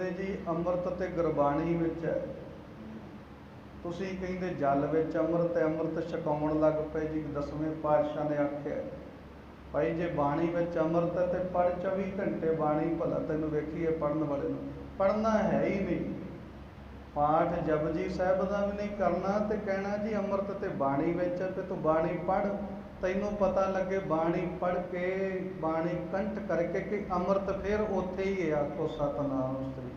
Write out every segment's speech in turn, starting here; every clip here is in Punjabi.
ਕਹਿੰਦੇ ਜੀ, ਅੰਮ੍ਰਿਤ ਤੇ ਗੁਰਬਾਣੀ ਵਿੱਚ ਹੈ। ਤੁਸੀਂ ਕਹਿੰਦੇ ਜਲ ਵਿੱਚ ਅੰਮ੍ਰਿਤ ਹੈ, ਅੰਮ੍ਰਿਤ ਛਕਾਉਣ ਲੱਗ ਪਏ ਜੀ, ਦਸਵੇਂ ਪਾਤਸ਼ਾਹ ਨੇ ਆਖਿਆ। ਭਾਈ, ਜੇ ਬਾਣੀ ਵਿੱਚ ਅੰਮ੍ਰਿਤ ਹੈ ਤੇ ਪੜ 24 ਘੰਟੇ ਬਾਣੀ, ਭਲਾ ਤੈਨੂੰ ਵੇਖੀਏ ਪੜਨ ਵਾਲੇ ਨੂੰ। ਪੜਨਾ ਹੈ ਹੀ ਨਹੀਂ। ਪਾਠ ਜਪਜੀ ਸਾਹਿਬ ਦਾ ਵੀ ਨਹੀਂ ਕਰਨਾ ਤੇ ਕਹਿਣਾ ਜੀ, ਅੰਮ੍ਰਿਤ ਤੇ ਬਾਣੀ ਵਿੱਚ ਹੈ ਤੇ ਤੂੰ ਬਾਣੀ ਪੜ ਤੈਨੂੰ ਪਤਾ ਲੱਗੇ ਬਾਣੀ ਪੜ ਕੇ, ਬਾਣੀ ਕੰਠ ਕਰਕੇ ਕਿ ਅੰਮ੍ਰਿਤ ਫਿਰ ਉੱਥੇ ਹੀ ਹੈ ਆਖੋ ਸਤਨਾਮ ਸ੍ਰੀ।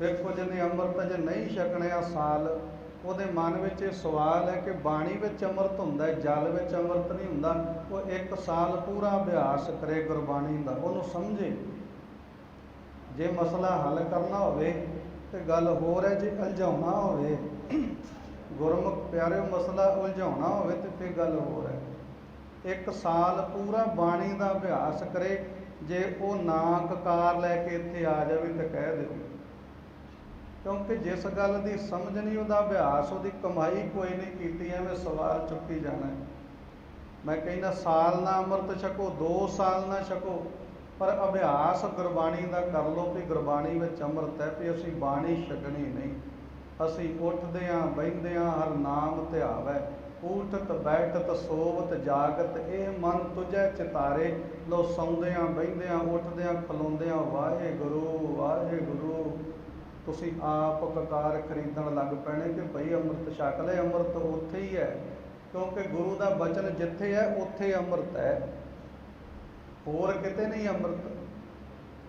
ਵੇਖੋ ਜਿਹਨੇ ਅੰਮ੍ਰਿਤ ਜੇ ਨਹੀਂ ਛਕਣਿਆ ਸਾਲ, ਉਹਦੇ ਮਨ ਵਿੱਚ ਇਹ ਸਵਾਲ ਹੈ ਕਿ ਬਾਣੀ ਵਿੱਚ ਅੰਮ੍ਰਿਤ ਹੁੰਦਾ ਹੈ, ਜਲ ਵਿੱਚ ਅੰਮ੍ਰਿਤ ਨਹੀਂ ਹੁੰਦਾ, ਉਹ ਇੱਕ ਸਾਲ ਪੂਰਾ ਅਭਿਆਸ ਕਰੇ ਗੁਰਬਾਣੀ ਦਾ, ਉਹਨੂੰ ਸਮਝੇ। ਜੇ ਮਸਲਾ ਹੱਲ ਕਰਨਾ ਹੋਵੇ ਤੇ ਗੱਲ ਹੋਰ ਹੈ, ਜੇ ਉਲਝਾਉਣਾ ਹੋਵੇ, ਗੁਰਮੁਖ ਪਿਆਰਿਓ ਮਸਲਾ ਉਲਝਾਉਣਾ ਹੋਵੇ ਤੇ ਫੇਰ ਗੱਲ ਹੋਰ ਹੈ। ਇੱਕ ਸਾਲ ਪੂਰਾ ਬਾਣੀ ਦਾ ਅਭਿਆਸ ਕਰੇ, ਜੇ ਉਹ ਨਾ ਕਕਾਰ ਲੈ ਕੇ ਇੱਥੇ ਆ ਜਾਵੇ ਤਾਂ ਕਹਿ ਦਿਓ। ਕਿਉਂਕਿ ਜਿਸ ਗੱਲ ਦੀ ਸਮਝ ਨਹੀਂ, ਉਹਦਾ ਅਭਿਆਸ, ਉਹਦੀ ਕਮਾਈ ਕੋਈ ਨਹੀਂ ਕੀਤੀ, ਐਵੇਂ ਸਵਾਲ ਚੁੱਕੀ ਜਾਣਾ। ਮੈਂ ਕਹਿੰਦਾ, ਸਾਲ ਨਾ ਅੰਮ੍ਰਿਤ ਛਕੋ 2 ਸਾਲ ਨਾ ਛਕੋ, ਪਰ ਅਭਿਆਸ ਗੁਰਬਾਣੀ ਦਾ ਕਰ ਲਓ ਵੀ ਗੁਰਬਾਣੀ ਵਿੱਚ ਅੰਮ੍ਰਿਤ ਹੈ, ਵੀ ਅਸੀਂ ਬਾਣੀ ਛਕਣੀ ਨਹੀਂ। ਅਸੀਂ ਉੱਠਦੇ ਆਂ ਬਹਿੰਦੇ ਆਂ ਹਰ ਨਾਮ ਧਿਆਵੈ ਊਠਤ ਬੈਠਤ ਸੋਵਤ ਜਾਗਤ, ਇਹ ਮਨ ਤੁਝੈ ਚਿਤਾਰੇ। ਲੋ ਸੌਂਦੇ ਆਂ ਬਹਿੰਦੇ ਆਂ ਵਾਹਿਗੁਰੂ ਵਾਹਿਗੁਰੂ। ਤੁਸੀਂ ਆਪ ਕਕਾਰ ਖਰੀਦਣ ਲੱਗ ਪੈਣੇ ਕਿ ਭਈ ਅੰਮ੍ਰਿਤ ਛਕ ਲੈ, ਅੰਮ੍ਰਿਤ ਉੱਥੇ ਹੀ ਹੈ। ਕਿਉਂਕਿ ਗੁਰੂ ਦਾ ਬਚਨ ਜਿੱਥੇ ਹੈ, ਉੱਥੇ ਅੰਮ੍ਰਿਤ ਹੈ। ਹੋਰ ਕਿਤੇ ਨਹੀਂ ਅੰਮ੍ਰਿਤ।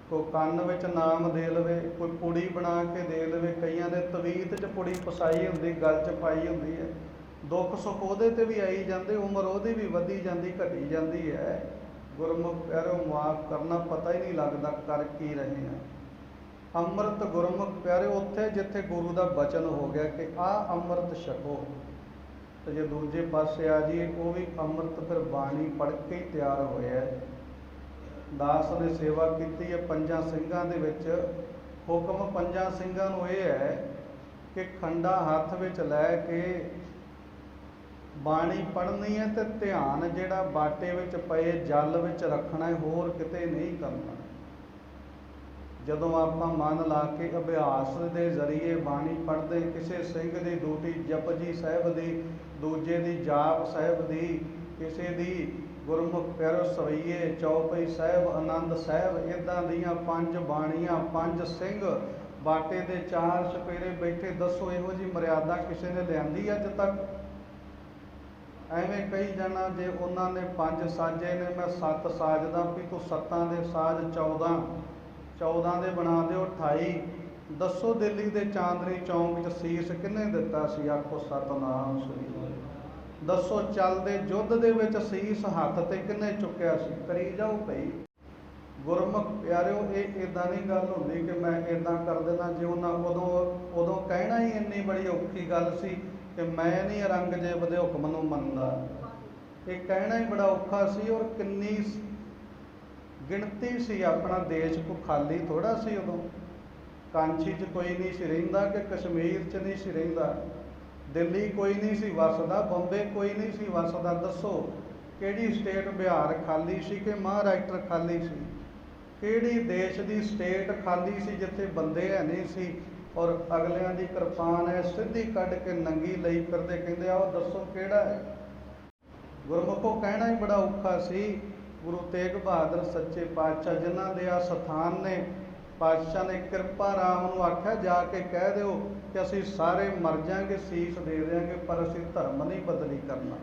ਕੋ ਕੰਨ ਵਿੱਚ ਨਾਮ ਦੇ ਲਵੇ, ਕੋਈ ਪੁੜੀ ਬਣਾ ਕੇ ਦੇ ਲਵੇ, ਕਈਆਂ ਦੇ ਤਵੀਤ 'ਚ ਪੁੜੀ ਫਸਾਈ ਹੁੰਦੀ, ਗੱਲ 'ਚ ਪਾਈ ਹੁੰਦੀ ਹੈ। ਦੁੱਖ ਸੁੱਖ ਉਹਦੇ ਤੇ ਵੀ ਆਈ ਜਾਂਦੇ, ਉਮਰ ਉਹਦੀ ਵੀ ਵਧੀ ਜਾਂਦੀ, ਘਟੀ ਜਾਂਦੀ ਹੈ। ਗੁਰਮੁਖ ਪਿਆਰੋ, ਮਾਫ ਕਰਨਾ ਪਤਾ ਹੀ ਨਹੀਂ ਲੱਗਦਾ ਕਰ ਕੀ ਰਹੇ ਆ। ਅੰਮ੍ਰਿਤ ਗੁਰਮੁਖ ਪਿਆਰਿਓ ਉੱਥੇ ਜਿੱਥੇ ਗੁਰੂ ਦਾ ਬਚਨ ਹੋ ਗਿਆ ਕਿ ਆ ਅੰਮ੍ਰਿਤ ਛਕੋ। ਤੇ ਜੇ ਦੂਜੇ ਪਾਸੇ ਆ ਜਾਈਏ, ਉਹ ਵੀ ਅੰਮ੍ਰਿਤ ਫਿਰ ਬਾਣੀ ਪੜ੍ਹ ਕੇ ਹੀ ਤਿਆਰ ਹੋਇਆ ਦਾਸ ਨੇ ਸੇਵਾ ਕੀਤੀ ਹੈ ਪੰਜਾਂ ਸਿੰਘਾਂ ਦੇ ਵਿੱਚ। ਹੁਕਮ ਪੰਜਾਂ ਸਿੰਘਾਂ ਨੂੰ ਇਹ ਹੈ ਕਿ ਖੰਡਾ ਹੱਥ ਵਿੱਚ ਲੈ ਕੇ ਬਾਣੀ ਪੜ੍ਹਨੀ ਹੈ ਤੇ ਧਿਆਨ ਜਿਹੜਾ ਬਾਟੇ ਵਿੱਚ ਪਏ, ਜਲ ਵਿੱਚ ਰੱਖਣਾ ਹੈ, ਹੋਰ ਕਿਤੇ ਨਹੀਂ ਕਰਨਾ। ਜਦੋਂ ਆਪਾਂ ਮਨ ਲਾ ਕੇ ਅਭਿਆਸ ਦੇ ਜ਼ਰੀਏ ਬਾਣੀ ਪੜ੍ਹਦੇ, ਕਿਸੇ ਸਿੰਘ ਦੀ ਡਿਊਟੀ ਜਪਜੀ ਸਾਹਿਬ ਦੀ, ਦੂਜੇ ਦੀ ਜਾਪ ਸਾਹਿਬ ਦੀ, ਕਿਸੇ ਦੀ ਗੁਰਮੁਖ ਪਿਆਰੋ ਸਵਈਏ, ਚੌਪਈ ਸਾਹਿਬ, ਆਨੰਦ ਸਾਹਿਬ ਇਦਾਂ ਦੀਆਂ ਪੰਜ ਬਾਣੀਆਂ, ਪੰਜ ਸਿੰਘ ਬਾਟੇ ਦੇ ਚਾਰ ਸਪੇਰੇ ਬੈਠੇ, ਦੱਸੋ ਇਹੋ ਜੀ ਮਰਿਆਦਾ ਕਿਸੇ ਨੇ ਲਿਆਂਦੀ ਅੱਜ ਤੱਕ? ਐਵੇਂ ਕਹੀ ਜਾਣਾ ਜੇ ਉਹਨਾਂ ਨੇ ਪੰਜ ਸਾਜੇ ਨੇ, ਮੈਂ ਸੱਤ ਸਾਜਦਾ ਵੀ ਤੂੰ ਸੱਤਾਂ ਦੇ ਸਾਜ 14 14 ਦੇ ਬਣਾ ਦਿਓ 28 ਦੱਸੋ ਦਿੱਲੀ ਦੇ ਚਾਂਦਨੀ ਚੌਂਕ 'ਚ ਸੀਸ ਕਿੰਨੇ ਦਿੱਤਾ ਸੀ? ਆਖੋ, ਸਤਨਾਮ ਸ੍ਰੀ ਦੱਸੋ ਚੱਲਦੇ ਯੁੱਧ ਦੇ ਵਿੱਚ ਸੀਸ ਹੱਥ ਤੇ ਕਿੰਨੇ ਚੁੱਕਿਆ ਸੀ? ਕਰੀ ਜਾਓ ਭਈ। ਗੁਰਮੁਖ ਪਿਆਰਿਓ, ਇਹ ਇਦਾਂ ਨਹੀਂ ਗੱਲ ਹੁੰਦੀ ਕਿ ਮੈਂ ਇਦਾਂ ਕਰ ਦੇਣਾ ਜੇ ਉਹਨਾਂ ਉਦੋਂ ਉਦੋਂ ਕਹਿਣਾ ਹੀ ਇੰਨੀ ਬੜੀ ਔਖੀ ਗੱਲ ਸੀ ਕਿ ਮੈਂ ਨਹੀਂ ਔਰੰਗਜ਼ੇਬ ਦੇ ਹੁਕਮ ਨੂੰ ਮੰਨਦਾ। ਇਹ ਕਹਿਣਾ ਹੀ ਬੜਾ ਔਖਾ ਸੀ ਔਰ ਕਿੰਨੀ ਗਿਣਤੀ ਸੀ ਆਪਣਾ ਦੇਸ਼ ਕੋ ਖਾਲੀ ਥੋੜਾ ਸੀ ਉਦੋਂ। ਕਾਂਚੀ 'ਚ ਕੋਈ ਨਹੀਂ ਸੀ ਰਹਿੰਦਾ ਕਿ ਕਸ਼ਮੀਰ 'ਚ ਨਹੀਂ ਸੀ ਰਹਿੰਦਾ। ਦਿੱਲੀ ਕੋਈ ਨਹੀਂ ਸੀ ਵਸਦਾ, ਬੰਬੇ ਕੋਈ ਨਹੀਂ ਸੀ ਵਸਦਾ। ਦੱਸੋ, ਕਿਹੜੀ ਸਟੇਟ ਬਿਹਾਰ ਖਾਲੀ ਸੀ ਕਿ ਮਹਾਰਾਸ਼ਟਰ ਖਾਲੀ ਸੀ? ਕਿਹੜੀ ਦੇਸ਼ ਦੀ ਸਟੇਟ ਖਾਲੀ ਸੀ ਜਿੱਥੇ ਬੰਦੇ ਹੈ ਨਹੀਂ ਸੀ? ਔਰ ਅਗਲਿਆਂ ਦੀ ਕਿਰਪਾਨ ਹੈ, ਸਿੱਧੀ ਕੱਢ ਕੇ ਨੰਗੀ ਲਈ ਫਿਰਦੇ ਕਹਿੰਦੇ ਆਓ ਦੱਸੋ ਕਿਹੜਾ ਹੈ? ਗੁਰਮੁਖੋ ਕਹਿਣਾ ਹੀ ਬੜਾ ਔਖਾ ਸੀ, ਗੁਰੂ ਤੇਗ ਬਹਾਦਰ ਸੱਚੇ ਪਾਤਸ਼ਾਹ ਜਿਨ੍ਹਾਂ ਦੇ ਆ ਸਥਾਨ ਨੇ, ਪਾਤਸ਼ਾਹ ਨੇ ਕਿਰਪਾ ਰਾਮ ਨੂੰ ਆਖਿਆ, ਜਾ ਕੇ ਕਹਿ ਦਿਓ ਕਿ ਅਸੀਂ ਸਾਰੇ ਮਰ ਜਾਾਂਗੇ, ਸੀਸ ਦੇ ਦਿਆਂਗੇ, ਪਰ ਅਸੀਂ ਧਰਮ ਨਹੀਂ ਬਦਲੀ ਕਰਨਾ।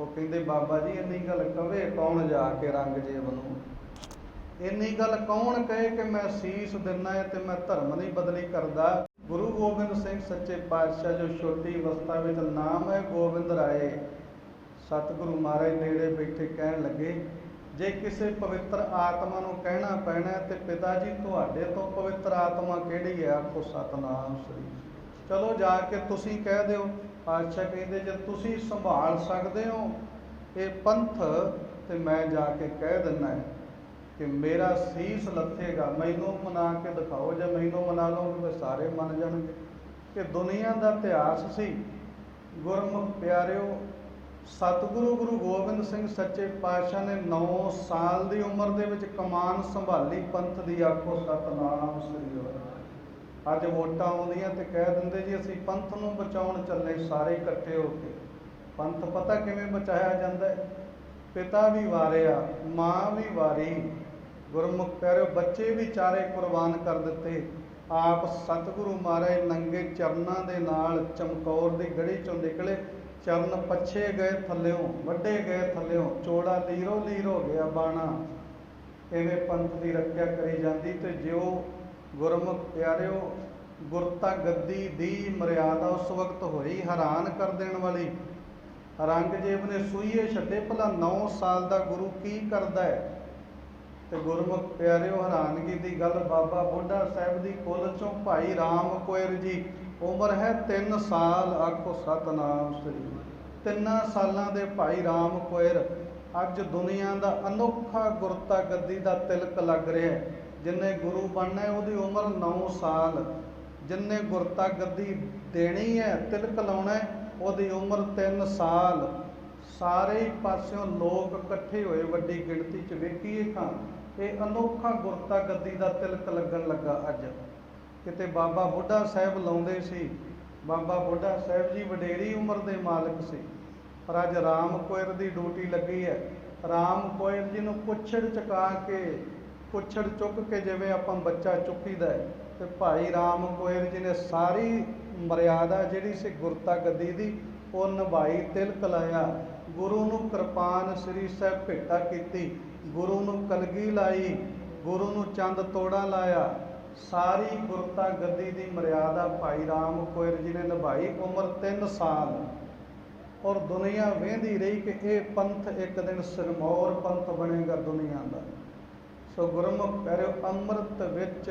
ਉਹ ਕਹਿੰਦੇ, ਬਾਬਾ ਜੀ ਇੰਨੀ ਗੱਲ ਕਵੇ ਕੌਣ ਜਾ ਕੇ ਰੰਗ ਜੇਬ ਨੂੰ? ਇੰਨੀ ਗੱਲ ਕੌਣ ਕਹੇ ਕਿ ਮੈਂ ਸੀਸ ਦਿੰਨਾ ਹੈ ਤੇ ਮੈਂ ਧਰਮ ਨਹੀਂ ਬਦਲੀ ਕਰਦਾ? ਗੁਰੂ ਗੋਬਿੰਦ ਸਿੰਘ ਸੱਚੇ ਪਾਤਸ਼ਾਹ ਜੋ ਛੋਟੀ ਅਵਸਥਾ ਵਿੱਚ ਨਾਮ ਹੈ, ਗੋਬਿੰਦ ਰਾਏ। ਸਤਿਗੁਰੂ ਮਹਾਰਾਜ ਨੇੜੇ ਬੈਠੇ ਕਹਿਣ ਲੱਗੇ, ਜੇ ਕਿਸੇ ਪਵਿੱਤਰ ਆਤਮਾ ਨੂੰ ਕਹਿਣਾ ਪੈਣਾ ਹੈ ਤੇ ਪਿਤਾ ਜੀ, ਤੁਹਾਡੇ ਤੋਂ ਪਵਿੱਤਰ ਆਤਮਾ ਕਿਹੜੀ ਹੈ? ਆਖੋ, ਸਤਨਾਮ ਸ੍ਰੀ ਚਲੋ ਜਾ ਕੇ ਤੁਸੀਂ ਕਹਿ ਦਿਓ। ਪਾਤਸ਼ਾਹ ਕਹਿੰਦੇ, ਜੇ ਤੁਸੀਂ ਸੰਭਾਲ ਸਕਦੇ ਹੋ ਇਹ ਪੰਥ, ਤੇ ਮੈਂ ਜਾ ਕੇ ਕਹਿ ਦਿੰਨਾ ਹੈ ਕਿ ਮੇਰਾ ਸੀਸ ਲੱਥੇਗਾ। ਮੈਨੂੰ ਮਨਾ ਕੇ ਦਿਖਾਓ। ਜੇ ਮੈਨੂੰ ਮਨਾ ਲਓਗੇ ਤਾਂ ਸਾਰੇ ਮੰਨ ਜਾਣਗੇ। ਕਿ ਦੁਨੀਆ ਦਾ ਇਤਿਹਾਸ ਸੀ। ਗੁਰਮੁਖ ਪਿਆਰਿਓ, ਸਤਿਗੁਰੂ ਗੁਰੂ ਗੋਬਿੰਦ ਸਿੰਘ ਸੱਚੇ ਪਾਤਸ਼ਾਹ ਨੇ 9 ਸਾਲ ਦੀ ਉਮਰ ਦੇ ਵਿੱਚ ਕਮਾਨ ਸੰਭਾਲੀ ਪੰਥ ਦੀ ਆਖੋ, ਸਤਨਾਮ ਸ੍ਰੀ ਵਾਹਿਗੁਰੂ ਅੱਜ ਵੋਟਾਂ ਆਉਂਦੀਆਂ ਤੇ ਕਹਿ ਦਿੰਦੇ ਜੀ, ਅਸੀਂ ਪੰਥ ਨੂੰ ਬਚਾਉਣ ਚੱਲੇ ਸਾਰੇ ਇਕੱਠੇ ਹੋ ਕੇ। ਪੰਥ ਪਤਾ ਕਿਵੇਂ ਬਚਾਇਆ ਜਾਂਦਾ ਹੈ? ਪਿਤਾ ਵੀ ਵਾਰਿਆ, ਮਾਂ ਵੀ ਵਾਰੀ। ਗੁਰਮੁਖ ਪਿਆਰਿਓ, ਬੱਚੇ ਵੀ ਚਾਰੇ ਕੁਰਬਾਨ ਕਰ ਦਿੱਤੇ। ਆਪ ਸਤਿਗੁਰੂ ਮਹਾਰਾਜ ਨੰਗੇ ਚਰਨਾਂ ਦੇ ਨਾਲ ਚਮਕੌਰ ਦੀ ਗੜੀ ਚੋਂ ਨਿਕਲੇ। ਚਰਨ ਪੱਛੇ ਗਏ ਥੱਲਿਓਂ ਵੱਡੇ ਗਏ ਥੱਲਿਓਂ, ਚੋੜਾ ਲੀਰੋ ਲੀਰ ਹੋ ਗਿਆ ਬਾਣਾ। ਐਵੇਂ ਪੰਥ ਦੀ ਰੱਖਿਆ ਕਰੀ ਜਾਂਦੀ ਤੇ ਜਿਉ ਗੁਰਮੁਖ ਪਿਆਰਿਓ ਗੁਰਤਾ ਗੱਦੀ ਦੀ ਮਰਿਆਦਾ ਉਸ ਵਕਤ ਹੋਈ ਹੈਰਾਨ ਕਰ ਦੇਣ ਵਾਲੀ। ਔਰੰਗਜ਼ੇਬ ਨੇ ਸੂਈਏ ਛੱਡੇ, ਭਲਾ 9 ਸਾਲ ਦਾ ਗੁਰੂ ਕੀ ਕਰਦਾ ਹੈ? ਤੇ ਗੁਰਮੁਖ ਪਿਆਰਿਓ, ਹੈਰਾਨਗੀ ਦੀ ਗੱਲ ਬਾਬਾ ਬੁੱਢਾ ਸਾਹਿਬ ਦੀ ਕੁਲ ਚੋਂ ਭਾਈ ਰਾਮ ਕੋਇਰ ਜੀ। ਉਮਰ ਹੈ 3 ਸਾਲ, ਆਖੋ ਸਤਨਾਮ ਸ੍ਰੀ। ਤਿੰਨਾਂ ਸਾਲਾਂ ਦੇ ਭਾਈ ਰਾਮ ਕੋਇਰ ਅੱਜ ਦੁਨੀਆ ਦਾ ਅਨੋਖਾ ਗੁਰਤਾ ਗੱਦੀ ਦਾ ਤਿਲਕ ਲੱਗ ਰਿਹਾ ਹੈ। ਜਿੰਨੇ ਗੁਰੂ ਬਣਨਾ ਹੈ, ਉਹਦੀ ਉਮਰ 9 ਸਾਲ। ਜਿੰਨੇ ਗੁਰਤਾ ਗੱਦੀ ਦੇਣੀ ਹੈ, ਤਿਲਕ ਲਾਉਣਾ ਹੈ, ਉਹਦੀ ਉਮਰ 3 ਸਾਲ। ਸਾਰੇ ਪਾਸਿਓਂ ਲੋਕ ਇਕੱਠੇ ਹੋਏ ਵੱਡੀ ਗਿਣਤੀ 'ਚ ਵੇਖੀਏ ਖਾਂ ਇਹ ਅਨੋਖਾ ਗੁਰਤਾ ਗੱਦੀ ਦਾ ਤਿਲਕ ਲੱਗਣ ਲੱਗਾ ਅੱਜ। ਕਿਤੇ ਬਾਬਾ ਬੁੱਢਾ ਸਾਹਿਬ ਲਾਉਂਦੇ ਸੀ, ਬਾਬਾ ਬੁੱਢਾ ਸਾਹਿਬ ਜੀ ਵਡੇਰੀ ਉਮਰ ਦੇ ਮਾਲਕ ਸੀ। ਪਰ ਅੱਜ ਰਾਮ ਕੋਇਰ ਦੀ ਡਿਊਟੀ ਲੱਗੀ ਹੈ। ਰਾਮ ਕੋਇਰ ਜੀ ਨੂੰ ਪੁੱਛੜ ਚੁਕਾ ਕੇ, ਪੁੱਛੜ ਚੁੱਕ ਕੇ ਜਿਵੇਂ ਆਪਾਂ ਬੱਚਾ ਚੁੱਕੀਦਾ ਹੈ, ਤੇ ਭਾਈ ਰਾਮ ਕੋਇਰ ਜੀ ਨੇ ਸਾਰੀ ਮਰਿਆਦਾ ਜਿਹੜੀ ਸੀ ਗੁਰਤਾ ਗੱਦੀ ਦੀ, ਉਹ ਨਿਭਾਈ, ਤਿਲਕ ਲਾਇਆ। ਗੁਰੂ ਨੂੰ ਕਿਰਪਾਨ ਸ੍ਰੀ ਸਾਹਿਬ ਭੇਟਾ ਕੀਤੀ। ਗੁਰੂ ਨੂੰ ਕਲਗੀ ਲਾਈ, ਗੁਰੂ ਨੂੰ ਚੰਦ ਤੋੜਾ ਲਾਇਆ। ਸਾਰੀ ਗੁਰਤਾ ਗੱਦੀ ਦੀ ਮਰਿਆਦਾ ਭਾਈ ਰਾਮ ਕੋਇਰ ਜੀ ਨੇ ਨਿਭਾਈ ਉਮਰ 3 ਸਾਲ। ਔਰ ਦੁਨੀਆ ਵੇਂਦੀ ਰਹੀ ਕਿ ਇਹ ਪੰਥ ਇੱਕ ਦਿਨ ਸਿਰਮੌਰ ਪੰਥ ਬਣੇਗਾ ਦੁਨੀਆ ਦਾ। ਸੋ ਗੁਰਮੁਖ ਪਿਆਰਿਓ, ਅੰਮ੍ਰਿਤ ਵਿੱਚ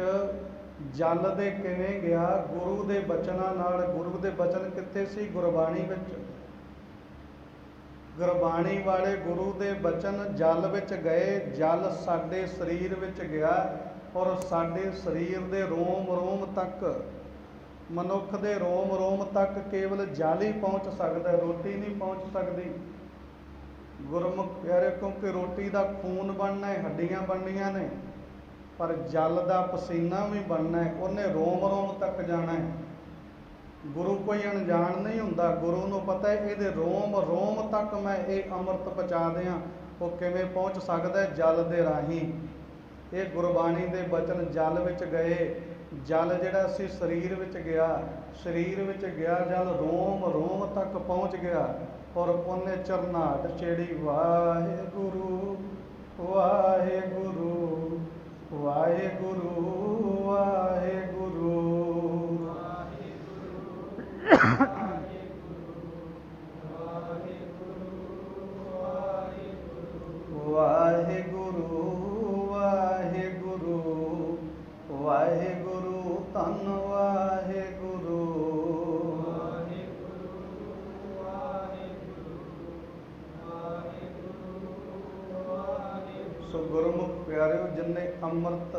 ਜਲ ਦੇ ਕਿਵੇਂ ਗਿਆ? ਗੁਰੂ ਦੇ ਬਚਨਾਂ ਨਾਲ, ਗੁਰੂ ਦੇ ਬਚਨ ਕਿੱਥੇ ਸੀ? ਗੁਰਬਾਣੀ ਵਿੱਚ। ਗੁਰਬਾਣੀ ਵਾਲੇ ਗੁਰੂ ਦੇ ਬਚਨ ਜਲ ਵਿੱਚ ਗਏ, ਜਲ ਸਾਡੇ ਸਰੀਰ ਵਿੱਚ ਗਿਆ ਔਰ ਸਾਡੇ ਸਰੀਰ ਦੇ ਰੋਮ ਰੋਮ ਤੱਕ, ਮਨੁੱਖ ਦੇ ਰੋਮ ਰੋਮ ਤੱਕ ਕੇਵਲ ਜਲ ਹੀ ਪਹੁੰਚ ਸਕਦਾ, ਰੋਟੀ ਨਹੀਂ ਪਹੁੰਚ ਸਕਦੀ। ਗੁਰਮੁਖ ਪਿਆਰੇ, ਕਿਉਂਕਿ ਰੋਟੀ ਦਾ ਖੂਨ ਬਣਨਾ ਹੈ, ਹੱਡੀਆਂ ਬਣਨੀਆਂ ਨੇ, ਪਰ ਜਲ ਦਾ ਪਸੀਨਾ ਵੀ ਬਣਨਾ ਹੈ, ਉਹਨੇ ਰੋਮ ਰੋਮ ਤੱਕ ਜਾਣਾ ਹੈ। ਗੁਰੂ ਕੋਈ ਅਣਜਾਣ ਨਹੀਂ ਹੁੰਦਾ। ਗੁਰੂ ਨੂੰ ਪਤਾ ਹੈ, ਇਹਦੇ ਰੋਮ ਰੋਮ ਤੱਕ ਮੈਂ ਇਹ ਅੰਮ੍ਰਿਤ ਪਹੁੰਚਾ ਦਿਆਂ। ਉਹ ਕਿਵੇਂ ਪਹੁੰਚ ਸਕਦਾ ਹੈ? ਜਲ ਦੇ ਰਾਹੀਂ। ਇਹ ਗੁਰਬਾਣੀ ਦੇ ਬਚਨ ਜਲ ਵਿੱਚ ਗਏ। ਜਲ ਜਿਹੜਾ ਸੀ, ਸਰੀਰ ਵਿੱਚ ਗਿਆ। ਸਰੀਰ ਵਿੱਚ ਗਿਆ, ਜਲ ਰੋਮ ਰੋਮ ਤੱਕ ਪਹੁੰਚ ਗਿਆ। ਔਰ ਉਹਨੇ ਚਰਨਾਟ ਛੇੜੀ, ਵਾਹਿਗੁਰੂ ਵਾਹਿਗੁਰੂ ਵਾਹਿਗੁਰੂ ਵਾਹਿਗੁਰੂ ਅੰਮ੍ਰਿਤ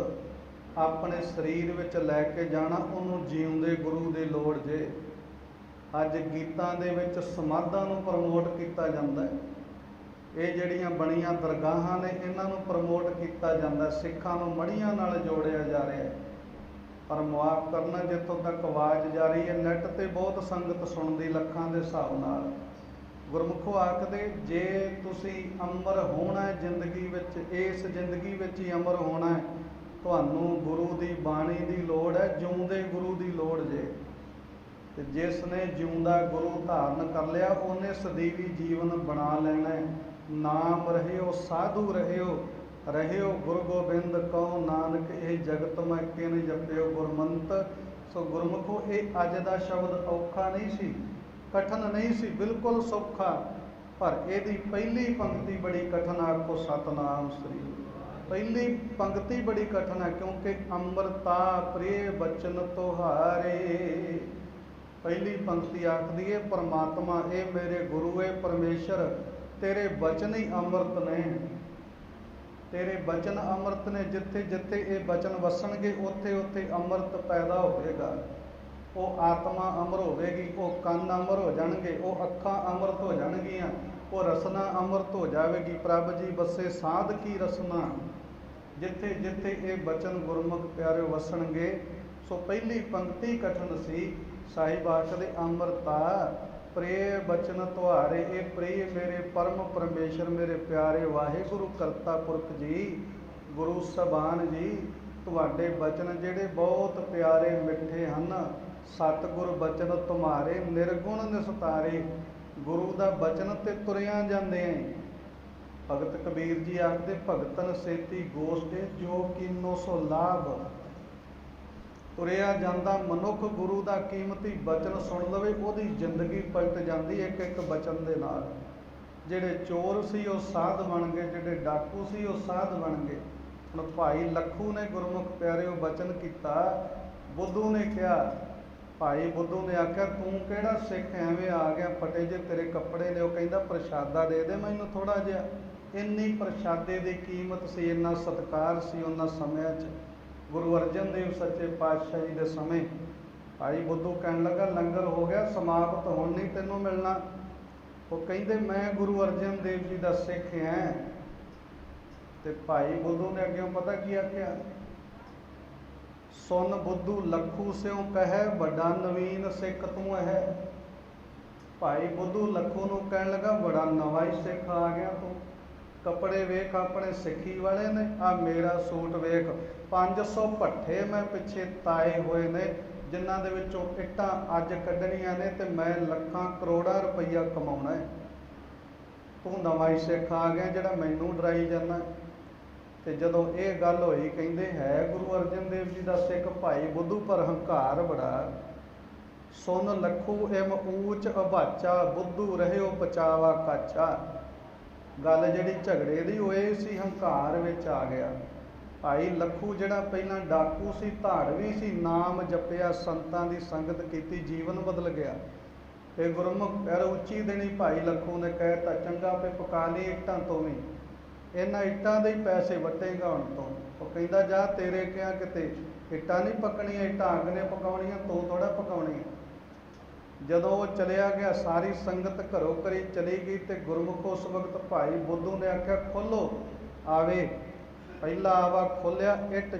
ਆਪਣੇ ਸਰੀਰ ਵਿੱਚ ਲੈ ਕੇ ਜਾਣਾ ਉਹਨੂੰ ਜਿਉਂਦੇ ਗੁਰੂ ਦੀ ਲੋੜ ਜੇ। ਅੱਜ ਗੀਤਾਂ ਦੇ ਵਿੱਚ ਸਮਾਧਾਂ ਨੂੰ ਪ੍ਰਮੋਟ ਕੀਤਾ ਜਾਂਦਾ ਹੈ। ਇਹ ਜਿਹੜੀਆਂ ਬਣੀਆਂ ਦਰਗਾਹਾਂ ਨੇ, ਇਹਨਾਂ ਨੂੰ ਪ੍ਰਮੋਟ ਕੀਤਾ ਜਾਂਦਾ ਸਿੱਖਾਂ ਨੂੰ ਮੜੀਆਂ ਨਾਲ ਜੋੜਿਆ ਜਾ ਰਿਹਾ ਹੈ। ਪਰ ਮੁਆਫ ਕਰਨਾ, ਜਿੱਥੋਂ ਤੱਕ ਆਵਾਜ਼ ਜਾ ਰਹੀ ਹੈ ਨੈਟ ਤੇ ਬਹੁਤ ਸੰਗਤ ਸੁਣਦੀ ਲੱਖਾਂ ਦੇ ਹਿਸਾਬ ਨਾਲ। ਗੁਰਮੁਖੋ ਆਖਦੇ, ਜੇ ਤੁਸੀਂ ਅਮਰ ਹੋਣਾ ਹੈ ਜ਼ਿੰਦਗੀ ਵਿੱਚ, ਇਸ ਜ਼ਿੰਦਗੀ ਵਿੱਚ ਹੀ ਅਮਰ ਹੋਣਾ ਹੈ, ਤੁਹਾਨੂੰ ਗੁਰੂ ਦੀ ਬਾਣੀ ਦੀ ਲੋੜ ਹੈ, ਜਿਉਂਦੇ ਗੁਰੂ ਦੀ ਲੋੜ ਜੇ। ਤੇ ਜਿਸ ਨੇ ਜਿਉਂਦਾ ਗੁਰੂ ਧਾਰਨ ਕਰ ਲਿਆ, ਉਹਨੇ ਸਦੀਵੀ ਜੀਵਨ ਬਣਾ ਲੈਣਾ ਹੈ। ਨਾਮ ਰਹਿਓ, ਸਾਧੂ ਰਹਿਓ ਰਹਿਓ ਗੁਰੂ ਗੋਬਿੰਦ ਕਉ ਨਾਨਕ, ਇਹ ਜਗਤ ਮੈਂ ਕਿਨ ਜਪਿਓ ਗੁਰਮੰਤ। ਸੋ ਗੁਰਮੁਖੋ, ਇਹ ਅੱਜ ਦਾ ਸ਼ਬਦ ਔਖਾ ਨਹੀਂ ਸੀ, ਕਠਨ ਨਹੀਂ ਸੀ, ਬਿਲਕੁਲ ਸੌਖਾ। ਪਰ ਇਹਦੀ ਪਹਿਲੀ ਪੰਕਤੀ ਬੜੀ ਕਠਨ ਆਖੋ ਸਤਨਾਮ ਸ੍ਰੀ। ਪਹਿਲੀ ਪੰਕਤੀ ਬੜੀ ਕਠਨ ਹੈ, ਕਿਉਂਕਿ ਅੰਮ੍ਰਿਤਾ ਪ੍ਰੇ ਬਚਨ ਤੁਹਾਰੇ। ਪਹਿਲੀ ਪੰਕਤੀ ਆਖਦੀ ਹੈ ਪਰਮਾਤਮਾ, ਇਹ ਮੇਰੇ ਗੁਰੂ ਏ ਪਰਮੇਸ਼ਰ, ਤੇਰੇ ਬਚਨ ਹੀ ਅੰਮ੍ਰਿਤ ਨੇ। ਤੇਰੇ ਬਚਨ ਅੰਮ੍ਰਿਤ ਨੇ, ਜਿੱਥੇ ਜਿੱਥੇ ਇਹ ਬਚਨ ਵਸਣਗੇ, ਉੱਥੇ ਉੱਥੇ ਅੰਮ੍ਰਿਤ ਪੈਦਾ ਹੋਵੇਗਾ। ਉਹ ਆਤਮਾ ਅਮਰ ਹੋਵੇਗੀ, ਉਹ ਕੰਨ ਅਮਰ ਹੋ ਜਾਣਗੇ, ਉਹ ਅੱਖਾਂ ਅੰਮ੍ਰਿਤ ਹੋ ਜਾਣਗੀਆਂ, ਉਹ ਰਸਨਾ ਅੰਮ੍ਰਿਤ ਹੋ ਜਾਵੇਗੀ। ਪ੍ਰਭ ਜੀ ਬਸੇ ਸਾਧ ਕੀ ਰਸਨਾ? ਜਿੱਥੇ ਜਿੱਥੇ ਇਹ ਬਚਨ ਗੁਰਮੁਖ ਪਿਆਰੇ ਵਸਣਗੇ, ਸੋ ਪਹਿਲੀ ਪੰਕਤੀ ਕਠਨ ਸੀ ਸਾਹਿਬ ਆਖਦੇ ਅੰਮ੍ਰਿਤਾ ਪ੍ਰੇ ਬਚਨ ਤੁਹਾਰੇ, ਇਹ ਪ੍ਰਿਯ ਮੇਰੇ ਪਰਮ ਪਰਮੇਸ਼ਰ, ਮੇਰੇ ਪਿਆਰੇ ਵਾਹਿਗੁਰੂ ਕਰਤਾ ਪੁਰਖ ਜੀ, ਗੁਰੂ ਸਬਾਨ ਜੀ, ਤੁਹਾਡੇ ਬਚਨ ਜਿਹੜੇ ਬਹੁਤ ਪਿਆਰੇ ਮਿੱਠੇ ਹਨ, ਸਤਿਗੁਰ ਬਚਨ ਤੁਮਾਰੇ ਨਿਰਗੁਣ ਨਿਸਤਾਰੇ, ਗੁਰੂ ਦਾ ਬਚਨ ਤੇ ਤੁਰਿਆ ਜਾਂਦੇ ਆਂ। ਭਗਤ ਕਬੀਰ ਜੀ ਆਖਦੇ, ਭਗਤਨ ਸੇਤੀ ਗੋਸ਼ਟੇ ਜੋ ਕੀਨੋ ਸੋ ਲਾਭ ਤੁਰਿਆ ਜਾਂਦਾ ਮਨੁੱਖ ਗੁਰੂ ਦਾ ਕੀਮਤੀ ਬਚਨ ਸੁਣ ਲਵੇ, ਉਹਦੀ ਜ਼ਿੰਦਗੀ ਪਲਟ ਜਾਂਦੀ ਇੱਕ ਇੱਕ ਬਚਨ ਦੇ ਨਾਲ। ਜਿਹੜੇ ਚੋਰ ਸੀ, ਉਹ ਸਾਧ ਬਣ ਗਏ, ਜਿਹੜੇ ਡਾਕੂ ਸੀ, ਉਹ ਸਾਧ ਬਣ ਗਏ। ਹੁਣ ਭਾਈ ਲੱਖੂ ਨੇ ਗੁਰਮੁਖ ਪਿਆਰਿਓ ਬਚਨ ਕੀਤਾ, ਬੁੱਧੂ ਨੇ ਕਿਹਾ, ਭਾਈ ਬੁੱਧੂ ਨੇ ਆਖਿਆ, ਤੂੰ ਕਿਹੜਾ ਸਿੱਖ ਐਵੇਂ ਆ ਗਿਆ, ਫਟੇ ਜੇ ਤੇਰੇ ਕੱਪੜੇ ਨੇ? ਉਹ ਕਹਿੰਦਾ, ਪ੍ਰਸ਼ਾਦਾ ਦੇ ਦੇ ਮੈਨੂੰ ਥੋੜਾ ਜਿਹਾ। ਇੰਨੀ ਪ੍ਰਸ਼ਾਦੇ ਦੀ ਕੀਮਤ ਸੀ, ਇੰਨਾ ਸਤਿਕਾਰ ਸੀ ਉਹਨਾਂ ਸਮਿਆਂ 'ਚ। ਗੁਰੂ ਅਰਜਨ ਦੇਵ ਸੱਚੇ ਪਾਤਸ਼ਾਹ ਜੀ ਦੇ ਸਮੇਂ ਭਾਈ ਬੁੱਧੂ ਕਹਿਣ ਲੱਗਾ, ਲੰਗਰ ਹੋ ਗਿਆ, ਸਮਾਪਤ, ਹੁਣ ਨਹੀਂ ਤੈਨੂੰ ਮਿਲਣਾ। ਉਹ ਕਹਿੰਦੇ, ਮੈਂ ਗੁਰੂ ਅਰਜਨ ਦੇਵ ਜੀ ਦਾ ਸਿੱਖ ਹਾਂ। ਤੇ ਭਾਈ ਬੁੱਧੂ ਨੇ ਅੱਗੇ ਪਤਾ ਕੀ ਆਖਿਆ? ਸੁਨ ਬੁੱਧੂ, ਲੱਖੂ ਸਿਉ ਕਹੈ, ਵੱਡਾ ਨਵੀਨ ਸਿੱਖ ਤੂੰ ਹੈ ਭਾਈ ਬੁੱਧੂ ਲੱਖੂ ਨੂੰ ਕਹਿਣ ਲੱਗਾ ਬੜਾ ਨਵਾਂ ਹੀ ਸਿੱਖ ਆ ਗਿਆ ਤੂੰ। ਕੱਪੜੇ ਵੇਖ, ਆਪਣੇ ਸਿੱਖੀ ਵਾਲੇ ਨੇ, ਆ ਮੇਰਾ ਸੂਟ ਵੇਖ। 500 ਭੱਠੇ ਮੈਂ ਪਿੱਛੇ ਤਾਏ ਹੋਏ ਨੇ, ਜਿਨ੍ਹਾਂ ਦੇ ਵਿੱਚੋਂ ਇੱਟਾਂ ਅੱਜ ਕੱਢਣੀਆਂ ਨੇ ਤੇ ਮੈਂ ਲੱਖਾਂ ਕਰੋੜਾਂ ਰੁਪਈਆ ਕਮਾਉਣਾ ਹੈ। ਤੂੰ ਨਵਾਂ ਸਿੱਖ ਆ ਗਿਆ ਜਿਹੜਾ ਮੈਨੂੰ ਡਰਾਈ ਜਾਂਦਾ। ਤੇ ਜਦੋਂ ਇਹ ਗੱਲ ਹੋਈ, ਕਹਿੰਦੇ, ਹੈ ਗੁਰੂ ਅਰਜਨ ਦੇਵ ਜੀ ਦਾ ਸਿੱਖ ਭਾਈ, ਬੁੱਧੂ ਪਰ ਹੰਕਾਰ ਬੜਾ। ਸੁਨ ਲਖੂ, ਐਮ ਊਚ ਅਭਾਚਾ, ਬੁੱਧੂ ਰਹਿਓ, ਪਚਾਵਾ ਕਾਚਾ। ਗੱਲ ਜਿਹੜੀ ਝਗੜੇ ਦੀ ਹੋਏ ਸੀ, ਹੰਕਾਰ ਵਿੱਚ ਆ ਗਿਆ। ਭਾਈ ਲੱਖੂ ਜਿਹੜਾ ਪਹਿਲਾਂ ਡਾਕੂ ਸੀ ਧਾੜਵੀ ਸੀ, ਨਾਮ ਜਪਿਆ, ਸੰਤਾਂ ਦੀ ਸੰਗਤ ਕੀਤੀ, ਜੀਵਨ ਬਦਲ ਗਿਆ। ਤੇ ਗੁਰਮੁਖ ਪੈਰ ਉੱਚੀ ਦੇਣੀ ਭਾਈ ਲੱਖੂ ਨੇ ਕਹਿਤਾ ਚੰਗਾ ਪੇ ਪਕਾ ਲਈ ਇੱਟਾਂ ਤੋਂ ਵੀ ਇਹਨਾਂ ਇੱਟਾਂ ਦੇ ਹੀ ਪੈਸੇ ਵਟੇਗਾ ਹੁਣ ਤੋਂ। ਉਹ ਕਹਿੰਦਾ, ਜਾ ਤੇਰੇ ਕਿਹਾ ਕਿਤੇ, ਇੱਟਾਂ ਨਹੀਂ ਪੱਕਣੀਆਂ, ਇੱਟਾਂ ਅੱਗ ਨੇ ਪਕਾਉਣੀਆਂ, ਤੂੰ ਥੋੜਾ ਪਕਾਉਣੀਆਂ ਜਦੋਂ ਉਹ ਚਲਿਆ ਗਿਆ, ਸਾਰੀ ਸੰਗਤ ਘਰੋਂ ਘਰੀ ਚਲੀ ਗਈ ਤੇ ਗੁਰਮੁਖ ਉਸ ਵਕਤ ਭਾਈ ਬੁੱਧੂ ਨੇ ਆਖਿਆ, ਖੋਲੋ। ਆਵੇ, ਪਹਿਲਾ ਆਵਾ ਖੋਲਿਆ, ਇੱਟ